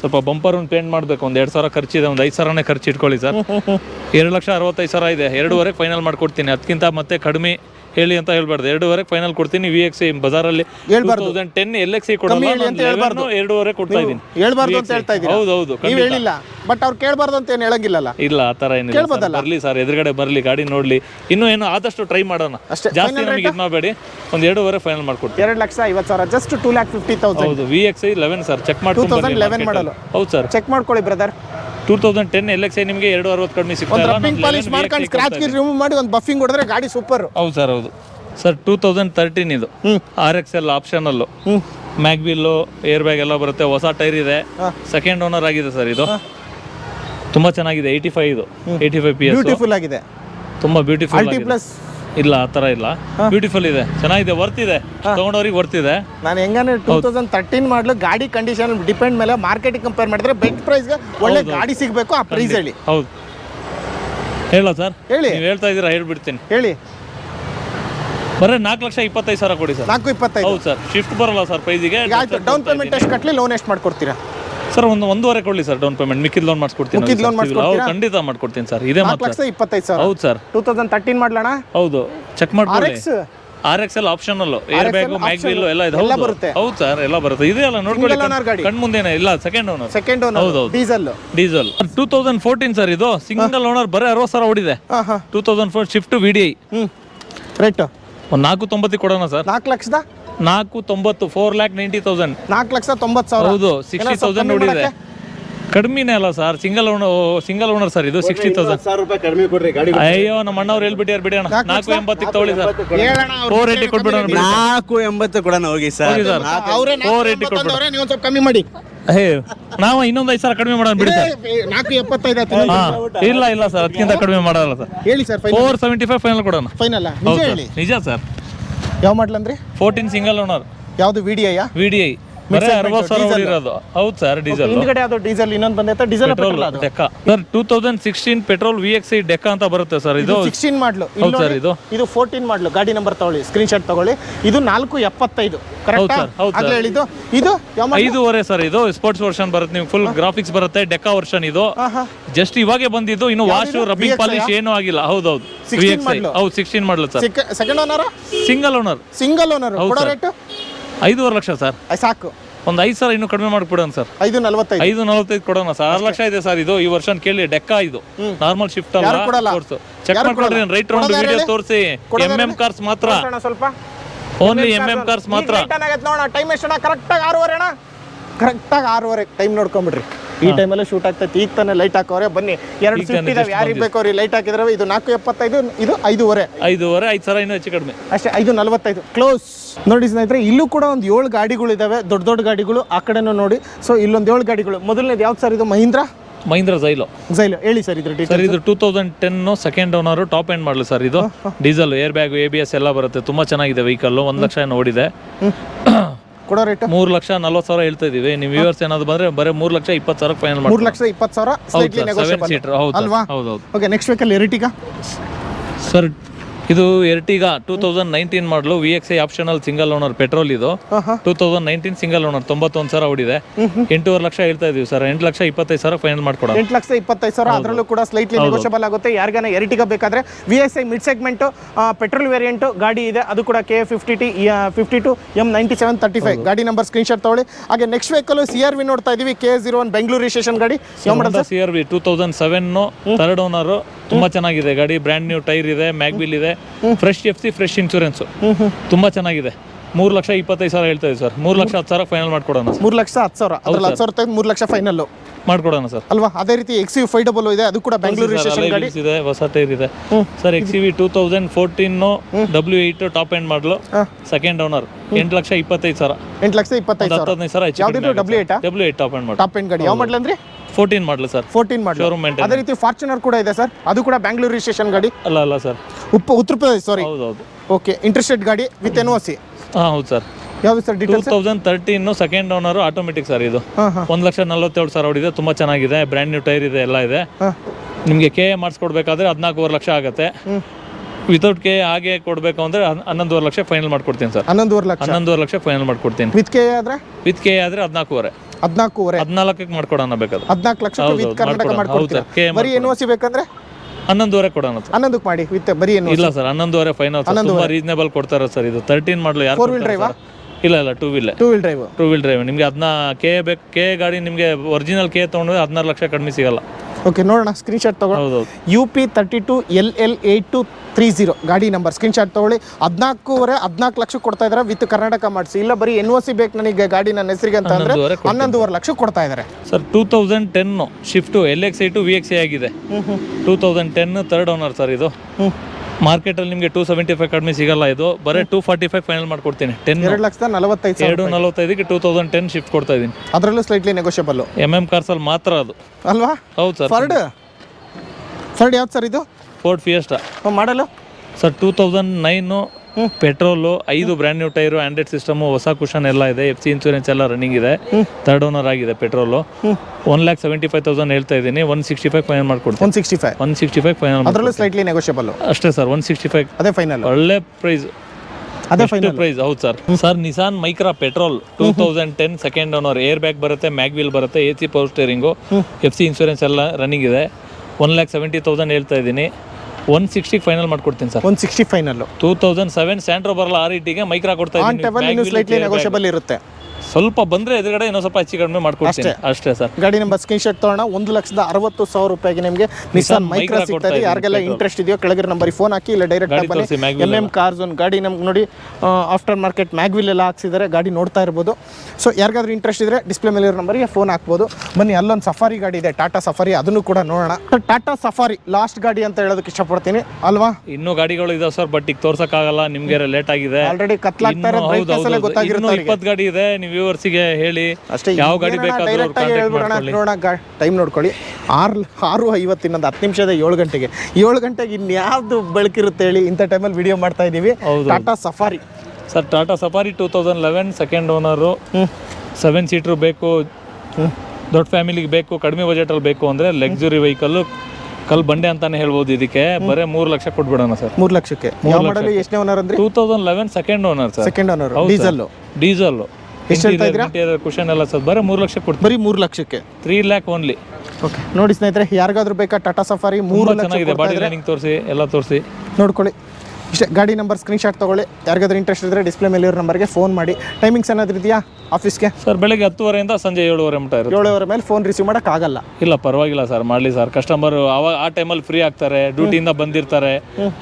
ಸ್ವಲ್ಪ ಬಂಪರ್ ಒಂದು ಪೇಂಟ್ ಮಾಡಬೇಕು. ಒಂದು ಎರಡು ಸಾವಿರ ಖರ್ಚಿದೆ ಒಂದು ಐದು ಸಾವಿರನೇ ಖರ್ಚು ಇಟ್ಕೊಳ್ಳಿ ಸರ್. ಎರಡು ಲಕ್ಷ ಅರವತ್ತೈದು ಸಾವಿರ ಇದೆ. ಎರಡೂವರೆಗೆ ಫೈನಲ್ ಮಾಡ್ಕೊಡ್ತೀನಿ. ಅದಕ್ಕಿಂತ ಮತ್ತೆ ಕಡಿಮೆ ಹೇಳಿ ಅಂತ ಹೇಳ್ಬಾರ್ದು. ಎರಡೂವರೆ ಫೈನಲ್ ಕೊಡ್ತೀನಿ. ವಿ ಎಕ್ಸ್ ಬಜಾರಲ್ಲಿ ಹೇಳ್ಬಾರ್ದು. ತೌಸಂಡ್ ಟೆನ್ ಎಲ್ ಎಕ್ಸ್ ಕೊಡಲ್ಲ. ಅಂತ ಹೇಳ್ಬಾರ್ದು. ಎರಡೂವರೆ ಕೊಡ್ತಾ ಇದ್ದೀನಿ. ಹೇಳ್ಬಾರ್ದು ಅಂತ ಹೇಳ್ತಾ ಇದ್ದೀನಿ ಹೌದು ಹೌದು ನೀವು ಹೇಳಿಲ್ಲ. ಬಟ್ ಅವ್ರು ಕೇಳಬಾರ್ದು ಅಂತ ಏನು ಹೇಳಂಗಿಲ್ಲಲ್ಲ? ಇಲ್ಲ ಆ ತರ ಏನಿಲ್ಲ ಕೇಳ್ಬೋದಲ್ಲ? ಬರಲಿ ಸರ್ ಎದುರುಗಡೆ ಬರ್ಲಿ ಗಾಡಿ ನೋಡ್ಲಿ. ಇನ್ನೂ ಏನು ಆದಷ್ಟು ಟ್ರೈ ಮಾಡೋಣ. ಅಷ್ಟೇ. ಜಾಸ್ತಿ ನಮಗೆ ಇದು ಮಾಡಬೇಡಿ. ಒಂದು ಎರಡೂವರೆ ಫೈನಲ್ ಮಾಡ್ಕೊಡ್ತೀನಿ. ಎರಡು ಲಕ್ಷ ಐವತ್ತು ಸಾವಿರ just two lakh fifty thousand ಹೌದು V X I eleven sir. Check ಮಾಡ್ಕೊಂಡು 2011 ಮಾಡಲು. ಹೌದು ಸರ್. ಚೆಕ್ ಮಾಡ್ಕೊಳ್ಳಿ brother two thousand ten L X ನಿಮಗೆ ಎರಡು ಅರವತ್ತು ಕಡಿಮೆ ಒಂದು ಸಿಗ್ತಾ ರಬ್ಬಿಂಗ್ ಪಾಲಿಶ್ ಮಾಡ್ಕೊಂಡು ಸ್ಕ್ರಾಚ್ ಗಿರ್ ರಿಮೂವ್ ಮಾಡಿ ಒಂದು ಬಫಿಂಗ್ ಹೊಡೆದ್ರೆ ಗಾಡಿ ಸೂಪರ್ ಹೌದು ಸರ್ ಹೌದು. ಸರ್ ಟೂ ತೌಸಂಡ್ ತರ್ಟೀನ್ ಇದು. R X L optional mag wheel air bag ಎಲ್ಲ ಬರುತ್ತೆ. ಹೊಸ ಟೈರ್ ಇದೆ. ಸೆಕೆಂಡ್ ಓನರ್ ಆಗಿದೆ ಸರ್ ಇದು. ತುಂಬಾ ಚೆನ್ನಾಗಿದೆ. ಏಯ್ಟಿ ಫೈವ್ ಇದು ಏಯ್ಟಿ ಫೈವ್ ಪಿ ಬ್ಯೂಟಿಫುಲ್ ಆಗಿದೆ. ತುಂಬಾ ಬ್ಯೂಟಿಫುಲ್ ಪ್ಲಸ್ ಇಲ್ಲ ಆ ಥರ ಇಲ್ಲ. ಬ್ಯೂಟಿಫುಲ್ ಇದೆ. ಚೆನ್ನಾಗಿದೆ ವರ್ತ್ ಇದೆ. ತಗೊಂಡವ್ರಿಗೆ ವರ್ತ್ ಇದೆ. ನಾನು ಹೆಂಗಾನೆ ಟೂ ತೌಸಂಡ್ ತರ್ಟೀನ್ ಮಾಡಲು ಗಾಡಿ ಕಂಡೀಷನ್ ಡಿಪೆಂಡ್ ಮೇಲೆ ಮಾರ್ಕೆಟಿಗೆ ಕಂಪೇರ್ ಮಾಡಿದ್ರೆ ಬೆಸ್ಟ್ ಪ್ರೈಸ್ಗೆ ಒಳ್ಳೆ ಗಾಡಿ ಸಿಗಬೇಕು ಆ ಪ್ರೈಸ್ ಹೇಳಿ ಹೌದು. ಹೇಳ ಸರ್. ಹೇಳಿ. ನೀವು ಹೇಳ್ತಾ ಇದ್ದೀರಾ ಹೇಳ್ಬಿಡ್ತೀನಿ. ಹೇಳಿ. ಬರೀ ನಾಲ್ಕು ಲಕ್ಷ ಇಪ್ಪತ್ತೈದು ಸಾವಿರ ಕೊಡಿ ಸರ್. ನಾಲ್ಕು ಇಪ್ಪತ್ತೈದು. ಹೌದು ಸರ್. ಶಿಫ್ಟ್ ಬರಲ್ಲ ಸರ್ ಪ್ರೈಸಿಗೆ ಆಯ್ತು ಡೌನ್ ಪೇಮೆಂಟ್ ಎಷ್ಟು ಕಟ್ಟಲಿ ಲೋನ್ ಎಷ್ಟು ಮಾಡ್ಕೊಡ್ತೀರಾ? ಸರ್ ಒಂದು ಒಂದೂವರೆ ಕೊಡ್ಲಿ ಸರ್ ಡೌನ್ ಪೇಮೆಂಟ್ ಮಿಕ್ಕಿದ ಲೋನ್ ಮಾಡಿಸ್ಕೊಡ್ತೀನಿ ಲೋನ್ loan ಖಂಡಿತ ಮಾಡ್ಕೊಡ್ತೀನಿ ಸರ್. ಇದೇ ನಾಲ್ಕು ಮಾತು ಲಕ್ಷ ಇಪ್ಪತ್ತೈದು ಸಾವಿರ. ಹೌದು ಸರ್. ಟೂ ತೌಸಂಡ್ ತರ್ಟೀನ್ ಮಾಡ್ಲಣ ಹೌದು. ಚೆಕ್ ಮಾಡ್ಕೊಳ್ಳಿ. R X L optional air bag mag wheel ಎಲ್ಲ ಇದೆ. ಎಲ್ಲ ಹೌದು. ಬರುತ್ತೆ. ಹೌದು ಸರ್ ಎಲ್ಲ ಬರುತ್ತೆ. ಇದೆ ಅಲ್ಲ ನೋಡ್ಕೊಳ್ಳಿ. Single owner ಗಾಡಿ. ಕಣ್ ಮುಂದೆನೆ ಇಲ್ಲ ಸೆಕೆಂಡ್ ಓನರ್ ಸೆಕೆಂಡ್ ಓನರ್ ಹೌದು, ಹೌದು. Diesel diesel two thousand fourteen sir ಇದು. ಸಿಂಗಲ್ ಓನರ್ ಬರೀ ಅರವತ್ತು ಸಾವಿರ ಓಡಿದೆ. ಹಾಂ ಹಾಂ. Two thousand four Swift V D I ಹ್ಞೂ ರೇಟು ಒಂದು ನಾಲ್ಕು ತೊಂಬತ್ತಿಗೆ ಕೊಡೋಣ ಸರ್. ನಾಲ್ಕು ಲಕ್ಷದ? ನಾಲ್ಕು ತೊಂಬತ್ತು ಫೋರ್ ಲ್ಯಾಕ್ ನೈಂಟಿ ತೌಸಂಡ್ ನಾಲ್ಕು ಲಕ್ಷ ತೊಂಬತ್ತು ಸಾವಿರ. ಹೌದು ಸಿಕ್ಸ್ಟಿ ತೌಸಂಡ್ ನೋಡಿದೆ. ಕಡಿಮೆನೇ ಅಲ್ಲ sir single owner single owner sir ಇದು ಸಿಕ್ಸ್ಟಿ ತೌಸಂಡ್ ಸಾವಿರ ರೂಪಾಯಿ ಕಡಿಮೆ ಕೊಡ್ರಿ ಗಾಡಿ ಅಯ್ಯೋ ನಮ್ಮ ಅಣ್ಣವ್ರು ಹೇಳ್ಬಿಟ್ಯಾರ ಬಿಡಿ ಅಣ್ಣ ನಾಲ್ಕು ಎಂಬತ್ತಿಗೆ ತಗೊಳ್ಳಿ ಸರ್ ಹೇಳೋಣ ಅವ್ರು ಫೋರ್ ಏಯ್ಟಿ ಕೊಟ್ಬಿಡೋಣ ಬಿಡಿ ನಾಲ್ಕು ಎಂಬತ್ತು ಕೊಡೋಣ ಹೋಗಿ ಸರ್ ಹೋಗಿ ಸರ್ ಅವರೇ Four eighty ಕೊಟ್ಬಿಡು. ಅವರೇ ನೀವು ಒಂದು ಸ್ವಲ್ಪ ಕಮ್ಮಿ ಮಾಡಿ. ಹೇ ನಾವು ಇನ್ನೊಂದು ಐದು ಸಾವಿರ ಕಡಿಮೆ ಮಾಡೋಣ ಬಿಡಿ ಸರ್ ನಾಲ್ಕು ಎಪ್ಪತ್ತೈದು ಆಯ್ತು ಹಾ ಇಲ್ಲ ಇಲ್ಲ ಸರ್ ಅದಕ್ಕಿಂತ ಕಡಿಮೆ ಮಾಡಲ್ಲ ಸರ್ ಹೇಳಿ sir final four seventy five final ಕೊಡೋಣ ಫೈನಲ್ ನಿಜ ಹೌದು ಹೇಳಿ. ನಿಜ ಸರ್ ಯಾವ ಮಾಡ್ಲಂದ್ರಿ ಫೋರ್ಟೀನ್ ಸಿಂಗಲ್ ಓನರ್ ಯಾವುದು V D I V D I ಬರೀ segment, ಅರವತ್ತು ಸಾವಿರ ಇರೋದು ಹೌದು ಸರ್ ಡೀಸೆಲ್ ಹಿಂದ್ಗಡೆ ಅದು ಡೀಸೆಲ್ ಇನ್ನೊಂದು ಬಂದೈತೆ ಡೀಸೆಲ್ ಪೆಟ್ರೋಲ್ ಅದು. ಡೆಕ್ಕಾ. Sir two thousand sixteen petrol V X ಡೆಕ್ಕಾ ಅಂತ ಬರುತ್ತೆ ಸರ್ ಇದು ಸಿಕ್ಸ್ಟೀನ್ ಮಾಡ್ಲು. ಹೌದು ಸರ್ ಇದು. ಇದು ಫೋರ್ಟೀನ್ ಮಾಡ್ಲು. ಗಾಡಿ ನಂಬರ್ ತಗೊಳ್ಳಿ ಸ್ಕ್ರೀನ್ ಶಾಟ್ ತಗೊಳ್ಳಿ. ಇದು ನಾಲ್ಕು ಎಪ್ಪತ್ತೈದು ಕರೆಕ್ಟ್ ಹೌದು ಹೇಳಿದ್ದು. ಇದು? ಐದೂವರೆ ಸರ್ ಇದು ಸ್ಪೋರ್ಟ್ಸ್ ವರ್ಷನ್ ಬರುತ್ತೆ ನೀವು ಫುಲ್ ಗ್ರಾಫಿಕ್ಸ್ ಬರುತ್ತೆ ಡೆಕ್ಕಾ ವರ್ಷನ್ ಇದು. ಜಸ್ಟ್ ಇವಾಗೆ ಬಂದಿದ್ದು ಇನ್ನು ವಾಶ್ ರಬ್ಬಿಂಗ್ ಪಾಲಿಶ್ ಏನೂ ಆಗಿಲ್ಲ. ಹೌದೌದು 16 ವಿ ಎಕ್ಸ್ ಹೌದು sixteen model sir second owner single owner single owner. Rate ಐದೂವರೆ ಲಕ್ಷ ಸರ್. ಸಾಕು. ಒಂದು ಐದು ಸಾವಿರ ಇನ್ನೂ ಕಡಿಮೆ ಮಾಡಿಬಿಡೋಣ ಸರ್. ಐದು ನಲವತ್ತೈದು. ಐದು ನಲವತ್ತೈದು ಕೊಡೋಣ ಸರ್. ಆರು ಲಕ್ಷ ಇದೆ ಸರ್ ಇದು ಈ ವರ್ಷ ಕೇಳಿ ಡೆಕ್ಕ ಇದು. ನಾರ್ಮಲ್ ಶಿಫ್ಟ್ ಅಲ್ಲ ತೋರಿಸು ಚೆಕ್ ಮಾಡ್ಕೊಡ್ರಿ ರೈಟ್ ರೌಂಡ್ ವಿಡಿಯೋ ತೋರಿಸಿ. ಎಂ ಎಂ ಕಾರ್ಸ್ ಮಾತ್ರ. ಸ್ವಲ್ಪ. ಓನ್ಲಿ ಎಂ ಎಂ ಕಾರ್ಸ್ ಮಾತ್ರ. ನೋಡೋಣ. ಟೈಮ್ ಎಷ್ಟಣ್ಣ ಕರೆಕ್ಟಾಗಿ ಆರೂವರೆ ಅಣ್ಣ? ಕರೆಕ್ಟಾಗಿ ಆರೂವರೆ. ಟೈಮ್ ನೋಡ್ಕೊಂಬಿಡ್ರಿ. ಈ ಟೈಮಲ್ಲೇ ಶೂಟ್ ಆಗ್ತೈತೆ. ಈಗ ತಾನೇ ಲೈಟ್ ಹಾಕೋರೆ ಬನ್ನಿ. ಎರಡು ಸ್ವಿಫ್ಟ್ ಇದಾವೆ. ಯಾರಿಗೆ ಬೇಕು ಅವ್ರಿಗೆ ಲೈಟ್ ಹಾಕಿದ್ರೆ ಇದು ನಾಲ್ಕು ಎಪ್ಪತ್ತೈದು ಇದು ಐದೂವರೆ. ಐದೂವರೆ ಐದು ಸಾವಿರ ಇನ್ನೂ ಹೆಚ್ಚು ಕಡಿಮೆ. ಅಷ್ಟೇ ಐದು ನಲವತ್ತೈದು. ಕ್ಲೋಸ್ ನೋಡಿ ಸ್ನೇಹಿತರೆ ಇಲ್ಲೂ ಕೂಡ ಒಂದು ಏಳು ಗಾಡಿಗಳು ಇದಾವೆ. ದೊಡ್ಡ ದೊಡ್ಡ ಗಾಡಿಗಳು ಆ ಕಡೆನೂ ನೋಡಿ. ಸೊ ಇಲ್ಲೊಂದು ಏಳು ಗಾಡಿಗಳು. ಮೊದಲನೇದು ಯಾವ್ದು ಸರ್ ಇದು? ಮಹೀಂದ್ರ? ಮಹೀಂದ್ರ ಜೈಲು ಜೈಲು ಹೇಳಿ ಸರ್ ಇದ್ರ ಸರ್ ಇದು two thousand ten second owner top end model sir ಇದು. Diesel air bag A B S ಎಲ್ಲ ಬರುತ್ತೆ. ತುಂಬಾ ಚೆನ್ನಾಗಿದೆ ವೆಹಿಕಲ್ ಒಂದು ಲಕ್ಷ ನೋಡಿದೆ ಕೊಡೋ ರೇಟ್ ಮೂರು ಲಕ್ಷ ನಲ್ವತ್ತು ಸಾವಿರ ಹೇಳ್ತಾ ಇದೀವಿ ನೀವು ವ್ಯೂವರ್ಸ್ ಏನಾದ್ರು ಬಂದ್ರೆ ಬರೀ ಮೂರು ಲಕ್ಷ ಇಪ್ಪತ್ತು ಸಾವಿರ ಫೈನಲ್ ಮೂರು ಲಕ್ಷ ಇಪ್ಪತ್ತು ಸಾವಿರ ಹೌದು ಸೆವೆನ್ ಸೀಟರ್ ಹೌದು okay next vehicle Ertiga sir ಇದು Ertiga two thousand nineteen model V X I optional single owner petrol ಇದು. Two thousand nineteen single owner ತೊಂಬತ್ತೊಂದು ಸಾವಿರ ಹೊಡಿದೆ ಎಂಟೂವರೆ ಲಕ್ಷ ಹೇಳ್ತಾ ಇದೀವಿ ಸರ್. ಎಂಟು ಲಕ್ಷ ಇಪ್ಪತ್ತೈದು ಸಾವಿರ ಫೈನಲ್ ಮಾಡ್ಕೊಡೋಣ. ಎಂಟು ಲಕ್ಷ ಇಪ್ಪತ್ತೈದು ಸಾವಿರ ಅದರಲ್ಲೂ ಕೂಡ ಸ್ಲೈಟ್ಲಿ ನೆಗೋಷಿಯಬಲ್ ಆಗುತ್ತೆ. ಯಾರಿಗಾನ ಎರಿಟಿಗ ಬೇಕಾದ್ರೆ V S I mid segment petrol variant ಗಾಡಿ ಇದೆ. ಅದು ಕೂಡ K fifty T fifty two M ninety seven thirty five ಗಾಡಿ ನಂಬರ್ ಸ್ಕ್ರೀನ್ ಶಾಟ್ ತಗೊಳ್ಳಿ. ಹಾಗೆ next vehicle C R V ನೋಡ್ತಾ ಇದೀವಿ. K zero one Bengaluru registration ಗಾಡಿ. C R V two thousand seven third owner ತುಂಬಾ ಚೆನ್ನಾಗಿದೆ ಗಾಡಿ. Brand new tyre ಇದೆ ಮ್ಯಾಗ್ವಿಲ್ ಇದೆ. Fresh F C fresh insurance ತುಂಬಾ ಚೆನ್ನಾಗಿದೆ. ಮೂರು ಲಕ್ಷ ಇಪ್ಪತ್ತೈದು ಸಾವಿರ ಹೇಳ್ತಾ ಇದೆ ಸರ್. ಮೂರು ಲಕ್ಷ ಹತ್ತು ಸಾವಿರ ಫೈನಲ್ ಮಾಡ್ಕೊಡೋಣ ಮೂರು ಲಕ್ಷ ಹತ್ತು ಸಾವಿರ? ಅದ್ರಲ್ಲಿ ಹತ್ತು ಸಾವಿರ ತೆಗೆದು ಮೂರು ಲಕ್ಷ ಫೈನಲ್ ಮಾಡ್ಕೊಡೋಣ ಸರ್. ಅಲ್ವಾ? ಅದೇ ರೀತಿ ಎಕ್ಸ್ ಯು ಫೈ ಡಬಲ್ ಇದೆ ಅದು ಕೂಡ ಬೆಂಗಳೂರು ರಿಜಿಸ್ಟ್ರೇಷನ್ ಗಾಡಿ. ಇದೆ ಹೊಸ ಟೈರ್ ಇದೆ. Sir X V two thousand fourteen W eight top end model second owner ಎಂಟು ಲಕ್ಷ ಇಪ್ಪತ್ತೈದು ಸಾವಿರ. ಎಂಟು ಲಕ್ಷ ಇಪ್ಪತ್ತೈದು ಸಾವಿರ. ಹದಿನೈದು ಸಾವಿರ W eight W eight top end ಮಾಡಿ ಟಾಪ್ ಎಂಡ್ ಗಾಡಿ. ಯಾವ ಮಾಡಲ್ ಅಂದ್ರೆ? Fourteen model sir fourteen model showroom maintain ಅದೇ ರೀತಿ ಫಾರ್ಚುನರ್ ಕೂಡ ಇದೆ ಸರ್ ಅದು ಕೂಡ ಬೆಂಗಳೂರು ರಿಜಿಸ್ಟ್ರೇಷನ್ ಗಾಡಿ. ಅಲ್ಲ ಅಲ್ಲ ಸರ್ ಉಪ್ಪ ಉತ್ತರ ಪ್ರದೇಶ್ ಸಾರಿ ಹೌದು ಓಕೆ ಇಂಟ್ರೆಸ್ಟೆಡ್ ಗಾಡಿ ವಿತ್ ಎನ್ ಓ ಸಿ ಹಾಂ ಹೌದು ಸರ್ ಯಾವ್ದು sir two details thousand thirteen second owner automatic sir ಇದು. ಹಾಂ ಹಾಂ. ಒಂದು ಲಕ್ಷ ನಲ್ವತ್ತೇಳು ಸಾವಿರ ಹೊಡಿದೆ ತುಂಬ ಚೆನ್ನಾಗಿದೆ ಬ್ರ್ಯಾಂಡ್ ನ್ಯೂ ಟೈರ್ ಇದೆ ಎಲ್ಲ ಇದೆ. ಹಾಂ. ನಿಮಗೆ ಕೆ ಎ ಮಾಡಿಸ್ಕೊಡ್ಬೇಕಾದ್ರೆ ಹದಿನಾಲ್ಕೂವರೆ ಲಕ್ಷ ಆಗುತ್ತೆ. ವಿತೌಟ್ ಕೆ ಹಾಗೆ ಕೊಡಬೇಕು ಅಂದ್ರೆ ಹನ್ನೊಂದುವರೆ ಲಕ್ಷ ಫೈನಲ್ ಮಾಡ್ಕೊಡ್ತೀನಿ ಸರ್ ಹನ್ನೊಂದುವರೆ ಲಕ್ಷ. ಹನ್ನೊಂದುವರೆ ಲಕ್ಷ ಫೈನಲ್ ಮಾಡ್ಕೊಡ್ತೀನಿ. ವಿತ್ ಕೆ ಆದ್ರೆ? ವಿತ್ ಕೆ ಆದರೆ ಹದಿನಾಲ್ಕೂವರೆ. ಹದಿನಾಲ್ಕೂವರೆ. ಹದಿನಾಲ್ಕಕ್ಕೆ ಮಾಡ್ಕೊಡೋಣ ಬೇಕಾದ್ರೆ ಹದಿನಾಲ್ಕು ಲಕ್ಷ ವಿತ್ ಕರ್ನಾಟಕ. ಮಾಡ್ಕೊಡ್ತೀರಾ? ಬರೀ ಎನ್ ಸಿ ಬೇಕಂದ್ರೆ? ಹನ್ನೊಂದುವರೆ ಕೊಡೋಣ ಹನ್ನೊಂದಕ್ಕೆ ಮಾಡಿ ವಿತ್ ಬರೀ ಏನು ಇಲ್ಲ ಸರ್ ಹನ್ನೊಂದುವರೆ ಫೈನಲ್ ತುಂಬಾ ರೀಸನೇಬಲ್ ಕೊಡ್ತಾರೆ ಸರ್ ಇದು. ತರ್ಟೀನ್ ಮಾಡಲು ಯಾರು ಫೋರ್ ವೀಲ್ ಡ್ರೈವ್ ಇಲ್ಲ ಇಲ್ಲ two wheel two wheel drive two wheel drive ನಿಮಗೆ ಅದನ್ನ ಕೆ ಬೇಕು ಕೆ ಗಾಡಿ ನಿಮಗೆ ಒರಿಜಿನಲ್ ಕೆ ತೊಗೊಂಡ್ರೆ ಹದಿನಾರು ಲಕ್ಷ ಕಡಿಮೆ ಸಿಗಲ್ಲ. ಓಕೆ ನೋಡೋಣ ಸ್ಕ್ರೀನ್ಶಾಟ್ ತಗೊಳ್ಳಿ ಹೌದೌದು U P thirty two L L eight two three zero ಗಾಡಿ ನಂಬರ್ ಸ್ಕ್ರೀನ್ ಶಾಟ್ ತಗೊಳ್ಳಿ. ಹದಿನಾಲ್ಕೂವರೆ ಹದಿನಾಲ್ಕು ಲಕ್ಷ ಕೊಡ್ತಾ ಇದ್ದಾರೆ ವಿತ್ ಕರ್ನಾಟಕ ಮಾಡಿಸಿ. ಇಲ್ಲ ಬರೀ ಎನ್ ಓ ಸಿ ಬೇಕು ನನಗೆ ಗಾಡಿ ನನ್ನ ಹೆಸರಿಗೆ ಅಂತ ಅಂದ್ರೆ ಹನ್ನೊಂದುವರೆ ಲಕ್ಷಕ್ಕೆ ಲಕ್ಷ ಕೊಡ್ತಾ ಇದ್ದಾರೆ. Sir two thousand ten Swift L X I to V X I ಆಗಿದೆ. Two thousand ten third owner sir ಇದು. ಮಾರ್ಕೆಟಲ್ಲಿ ನಿಮಗೆ ಟೂ ಸೆವೆಂಟಿ ಫೈವ್ ಕಡಿಮೆ ಸಿಗಲ್ಲ ಇದು. ಬರೀ ಟೂ ಫಾರ್ಟಿ ಫೈವ್ ಫೈನಲ್ ಮಾಡ್ಕೊಡ್ತೀನಿ ಟೆನ್ ಎರಡು ಲಕ್ಷದ ನಲವತ್ತೈದು ಎರಡು ನಲವತ್ತೈದಕ್ಕೆ ಟೂ ತೌಸಂಡ್ ಟೆನ್ ಶಿಫ್ಟ್ ಕೊಡ್ತಾ ಇದ್ದೀನಿ. ಅದರಲ್ಲೂ ಸ್ಲೈಟ್ಲಿ ನೆಗೋಷಿಯಬಲ್ ಎಂ ಎಂ ಕಾರ್ಸಲ್ಲಿ ಮಾತ್ರ ಅದು. ಅಲ್ವಾ? ಹೌದು ಸರ್. ಫರ್ಡ್ ಫರ್ಡ್ ಯಾವ್ದು ಸರ್ ಇದು? Ford Fiesta model? Sir two thousand nine petrol ಐದು brand new tyre Android system ಹೊಸ ಕುಷನ್ ಎಲ್ಲ ಇದೆ ಎಫ್ ಸಿ ಇನ್ಸೂರೆನ್ಸ್ ಎಲ್ಲ ರನ್ನಿಂಗ್ ಇದೆ. ಥರ್ಡ್ ಓನರ್ ಆಗಿದೆ petrol one lakh seventy five thousand ಹೇಳ್ತಾ ಇದ್ದೀನಿ ಒನ್ ಸಿಕ್ಸ್ಟಿ ಫೈವ್ ಫೈನಲ್ ಮಾಡ್ಕೊಡ್ತೀನಿ. One sixty five one sixty five final ಅದರಲ್ಲೂ ಸ್ಲೈಟ್ಲಿ ನೆಗೋಷಿಯಬಲ್ ಅಷ್ಟೇ ಸರ್ ಒನ್ ಸಿಕ್ಸ್ಟಿ ಫೈವ್ ಅದೇ ಫೈನಲ್ ಒಳ್ಳೆ ಪ್ರೈಸ್ ಅದೇ ಫೈನಲ್ ಪ್ರೈಸ್ ಹೌದು sir. Sir Nissan Micra petrol two thousand ten second owner air bag ಬರುತ್ತೆ mag wheel ಬರುತ್ತೆ A C power steering F C insurance ಎಲ್ಲ running ಇದೆ. One lakh seventy thousand ಹೇಳ್ತಾ ಇದ್ದೀನಿ. ಒನ್ ಸಿಕ್ಸ್ಟಿ ಫೈನಲ್ ಮಾಡ್ಕೊಡ್ತೀನಿ sir. One sixty final two thousand seven Santro ಬರಲ್ಲ ಆರ್ ಇಟಿಗೆ ಮೈಕ್ರಾ ಕೊಡ್ತಾ ಇನ್ನು ಇದ್ದೀನಿ. ಸ್ಲೈಟ್ಲಿ ನೆಗೋಷಿಯಬಲ್ ಇರುತ್ತೆ. ಸ್ವಲ್ಪ ಬಂದ್ರೆ ಎದುರುಗಡೆ ಇನ್ನೊಂದು ಸ್ವಲ್ಪ ಹೆಚ್ಚು ಕಡಿಮೆ ಮಾಡ್ಕೊಡ್ತೀನಿ. ಅಷ್ಟೇ. ಸರ್. ಗಾಡಿ ನಂಬರ್ ಸ್ಕ್ರೀನ್ ಶಾಟ್ ತಗೋಣ. ಒಂದು ಲಕ್ಷದ ಅರವತ್ತು ಸಾವಿರ ರೂಪಾಯಿಗೆ ನಿಮಗೆ ನಿಸಾನ್ ಮೈಕ್ರಾ ಸಿಗ್ತದೆ ಯಾರಿಗೆಲ್ಲ ಇಂಟ್ರೆಸ್ಟ್ ಇದೆಯೋ ಕೆಳಗಿರ ನಂಬರ್ ಫೋನ್ ಹಾಕಿ ಇಲ್ಲ ಡೈರೆಕ್ಟ್ ಆಗಿ ಬನ್ನಿ. ಎಂ ಎಂ ಎಂ ಕಾರ್ಸ್ ಒಂದು ಗಾಡಿ ನಮ್ಗೆ ನೋಡಿ ಆಫ್ಟರ್ ಮಾರ್ಕೆಟ್ ಮ್ಯಾಗ್ವಿಲ್ ಎಲ್ಲ ಹಾಕ್ಸಿದ್ದಾರೆ. ಗಾಡಿ ನೋಡ್ತಾ ಇರ್ಬೋದು. ಸೊ ಯಾರಿಗಾದ್ರೂ ಇಂಟ್ರೆಸ್ಟ್ ಇದ್ರೆ ಡಿಸ್ಪ್ಲೇ ಮೇಲೆ ಇರೋ ನಂಬರ್ಗೆ ಫೋನ್ ಹಾಕ್ಬೋದು. ಬನ್ನಿ ಅಲ್ಲೊಂದು ಸಫಾರಿ ಗಾಡಿ ಇದೆ. ಟಾಟಾ ಸಫಾರಿ ಅದನ್ನು ಕೂಡ ನೋಡೋಣ. ಟಾಟಾ ಸಫಾರಿ ಲಾಸ್ಟ್ ಗಾಡಿ ಅಂತ ಹೇಳೋದಕ್ಕೆ ಇಷ್ಟಪಡ್ತೀನಿ. ಅಲ್ವಾ? ಇನ್ನೂ ಗಾಡಿಗಳು ಇದಾವೆ ಸರ್ ಬಟ್ ಈಗ ತೋರ್ಸಕ್ಕಾಗಲ್ಲ. ನಿಮ್ಗೆ ಲೇಟ್ ಆಗಿದೆ. ಆಲ್ರೆಡಿ ಕತ್ಲಾಗ್ತಾರೆ ಗೊತ್ತಾಗಿರುತ್ತೆ. ಇಪ್ಪತ್ತು ಗಾಡಿ ಇದೆ. ನೀವು ವ್ಯೂವರ್ಸಿಗೆ ಹೇಳಿ ಅಷ್ಟೇ ಯಾವ ಗಾಡಿ ಬೇಕಾದ್ರೂ ಟೈಮ್ ನೋಡ್ಕೊಳ್ಳಿ. ಆರು ಆರು ಐವತ್ತು ಇನ್ನೊಂದು ಹತ್ತು ನಿಮಿಷದ ಏಳು ಗಂಟೆಗೆ. ಏಳು ಗಂಟೆಗೆ ಇನ್ಯಾವ್ದು ಬೆಳಕಿರುತ್ತೆ ಹೇಳಿ ಇಂಥ ಟೈಮಲ್ಲಿ ವಿಡಿಯೋ ಮಾಡ್ತಾ ಇದ್ದೀವಿ. Tata Safari sir Tata Safari two thousand eleven second owner seven seater ಬೇಕು. ದೊಡ್ಡ ಫ್ಯಾಮಿಲಿಗೆ ಬೇಕು ಕಡಿಮೆ ಬಜೆಟಲ್ಲಿ ಬೇಕು ಅಂದರೆ ಲಕ್ಸುರಿ ವೆಹಿಕಲ್ಲು ಕಲ್ ಬಂಡೆ ಅಂತಾನೆ ಹೇಳ್ಬೋದು ಇದಕ್ಕೆ. ಬರೀ ಮೂರು ಲಕ್ಷ ಕೊಟ್ಬಿಡೋಣ ಸರ್. ಮೂರು ಲಕ್ಷಕ್ಕೆ. ಯಾವ ಮಾಡಲ್ ಎಷ್ಟನೇ ಓನರ್ ಅಂದ್ರೆ? Two thousand eleven second owner sir. Second owner diesel diesel ಎಷ್ಟು ಹೇಳ್ತಾ ಇದ್ದೀರಾ? ಕುಷನ್ ಎಲ್ಲ ಸರ್ ಬರೀ ಮೂರು ಲಕ್ಷ ಕೊಡ್ತೀವಿ ಬರೀ ಮೂರು ಲಕ್ಷಕ್ಕೆ? ತ್ರೀ ಲ್ಯಾಕ್ ಓನ್ಲಿ ಓಕೆ ನೋಡಿ ಸ್ನೇಹಿತರೆ ಯಾರಿಗಾದ್ರೂ ಬೇಕಾ ಟಾಟಾ ಸಫಾರಿ ಮೂರು ಚೆನ್ನಾಗಿದೆ ಬಾಡಿ ಲೈನಿಂಗ್ ತೋರಿಸಿ ಎಲ್ಲ ತೋರಿಸಿ. ನೋಡ್ಕೊಳ್ಳಿ. ಇಷ್ಟೇ ಗಾಡಿ ನಂಬರ್ ಸ್ಕ್ರೀನ್ ಶಾಟ್ ತಗೊಳ್ಳಿ. ಯಾರಿಗಾದ್ರೂ ಇಂಟ್ರೆಸ್ಟ್ ಇದ್ರೆ ಡಿಸ್ಪ್ಲೇ ಮೇಲೆ ಇರೋ ನಂಬರ್ಗೆ ಫೋನ್ ಮಾಡಿ. ಟೈಮಿಂಗ್ಸ್ ಏನಾದ್ರು ಇದೆಯಾ ಆಫೀಸ್ಗೆ ಸರ್ ಬೆಳಗ್ಗೆ ಹತ್ತುವರೆಯಿಂದ ಸಂಜೆ ಏಳುವರೆ ಮಟ್ಟ ಇರುತ್ತೆ. ಏಳುವರೆ ಮೇಲೆ ಫೋನ್ ರಿಸೀವ್ ಮಾಡೋಕ್ಕಾಗಲ್ಲ ಇಲ್ಲ ಪರವಾಗಿಲ್ಲ ಸರ್ ಮಾಡಲಿ ಸರ್ ಕಸ್ಟಮರ್ ಅವಾಗ ಆ ಟೈಮಲ್ಲಿ ಫ್ರೀ ಆಗ್ತಾರೆ ಡ್ಯೂಟಿಯಿಂದ ಬಂದಿರ್ತಾರೆ.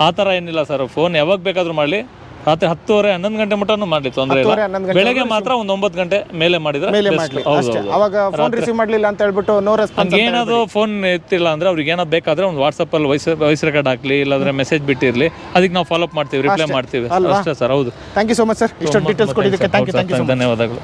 ಆ ಥರ ಏನಿಲ್ಲ ಸರ್ ಫೋನ್ ಯಾವಾಗ ಬೇಕಾದ್ರೂ ಮಾಡಲಿ. ರಾತ್ರಿ ಹತ್ತುವರೆ ಹನ್ನೊಂದು ಗಂಟೆ ಮಟನು ಮಾಡ್ಲಿ ತೊಂದರೆ ಹತ್ತುವರೆ, ಇಲ್ಲ ಹನ್ನೊಂದು ಗಂಟೆ ಬೆಳಗ್ಗೆ ಮಾತ್ರ ಒಂದು ಒಂಬತ್ತು ಗಂಟೆ ಮೇಲೆ ಮಾಡಿದ್ರೆ ಮೇಲೆ best. ಮಾಡ್ಲಿ ಹೌದು, ಅಷ್ಟೇ. ಹೌದು. ಅವಾಗ ಫೋನ್ ರಿಸೀವ್ ಮಾಡ್ಲಿಲ್ಲ ಅಂತ ಹೇಳ್ಬಿಟ್ಟು ನೋ ರೆಸ್ಪಾನ್ಸ್ ಹಂಗೆ ಏನಾದ್ರು ಫೋನ್ ಎತ್ತಿಲ್ಲ ಅಂದ್ರೆ ಅವ್ರಿಗೆ ಏನಾದ್ರು ಬೇಕಾದ್ರೆ ಒಂದು ವಾಟ್ಸಪ್ ಅಲ್ಲಿ ವಾಯ್ಸ್ ವಾಯ್ಸ್ ರೆಕಾರ್ಡ್ ಹಾಕ್ಲಿ ಇಲ್ಲಾಂದ್ರೆ ಮೆಸೇಜ್ ಬಿಟ್ಟಿರ್ಲಿ. ಅದಕ್ಕೆ ನಾವು ಫಾಲೋಅಪ್ ಮಾಡ್ತೀವಿ ರಿಪ್ಲೈ ಮಾಡ್ತೀವಿ. ಅಷ್ಟೇ ಸರ್ ಹೌದು. Thank you so much sir ಇಷ್ಟು ಡೀಟೇಲ್ಸ್ ಕೊಟ್ಟಿದ್ದಕ್ಕೆ ಥ್ಯಾಂಕ್ ಯು ಥ್ಯಾಂಕ್ ಯು ಧನ್ಯವಾದಗಳು.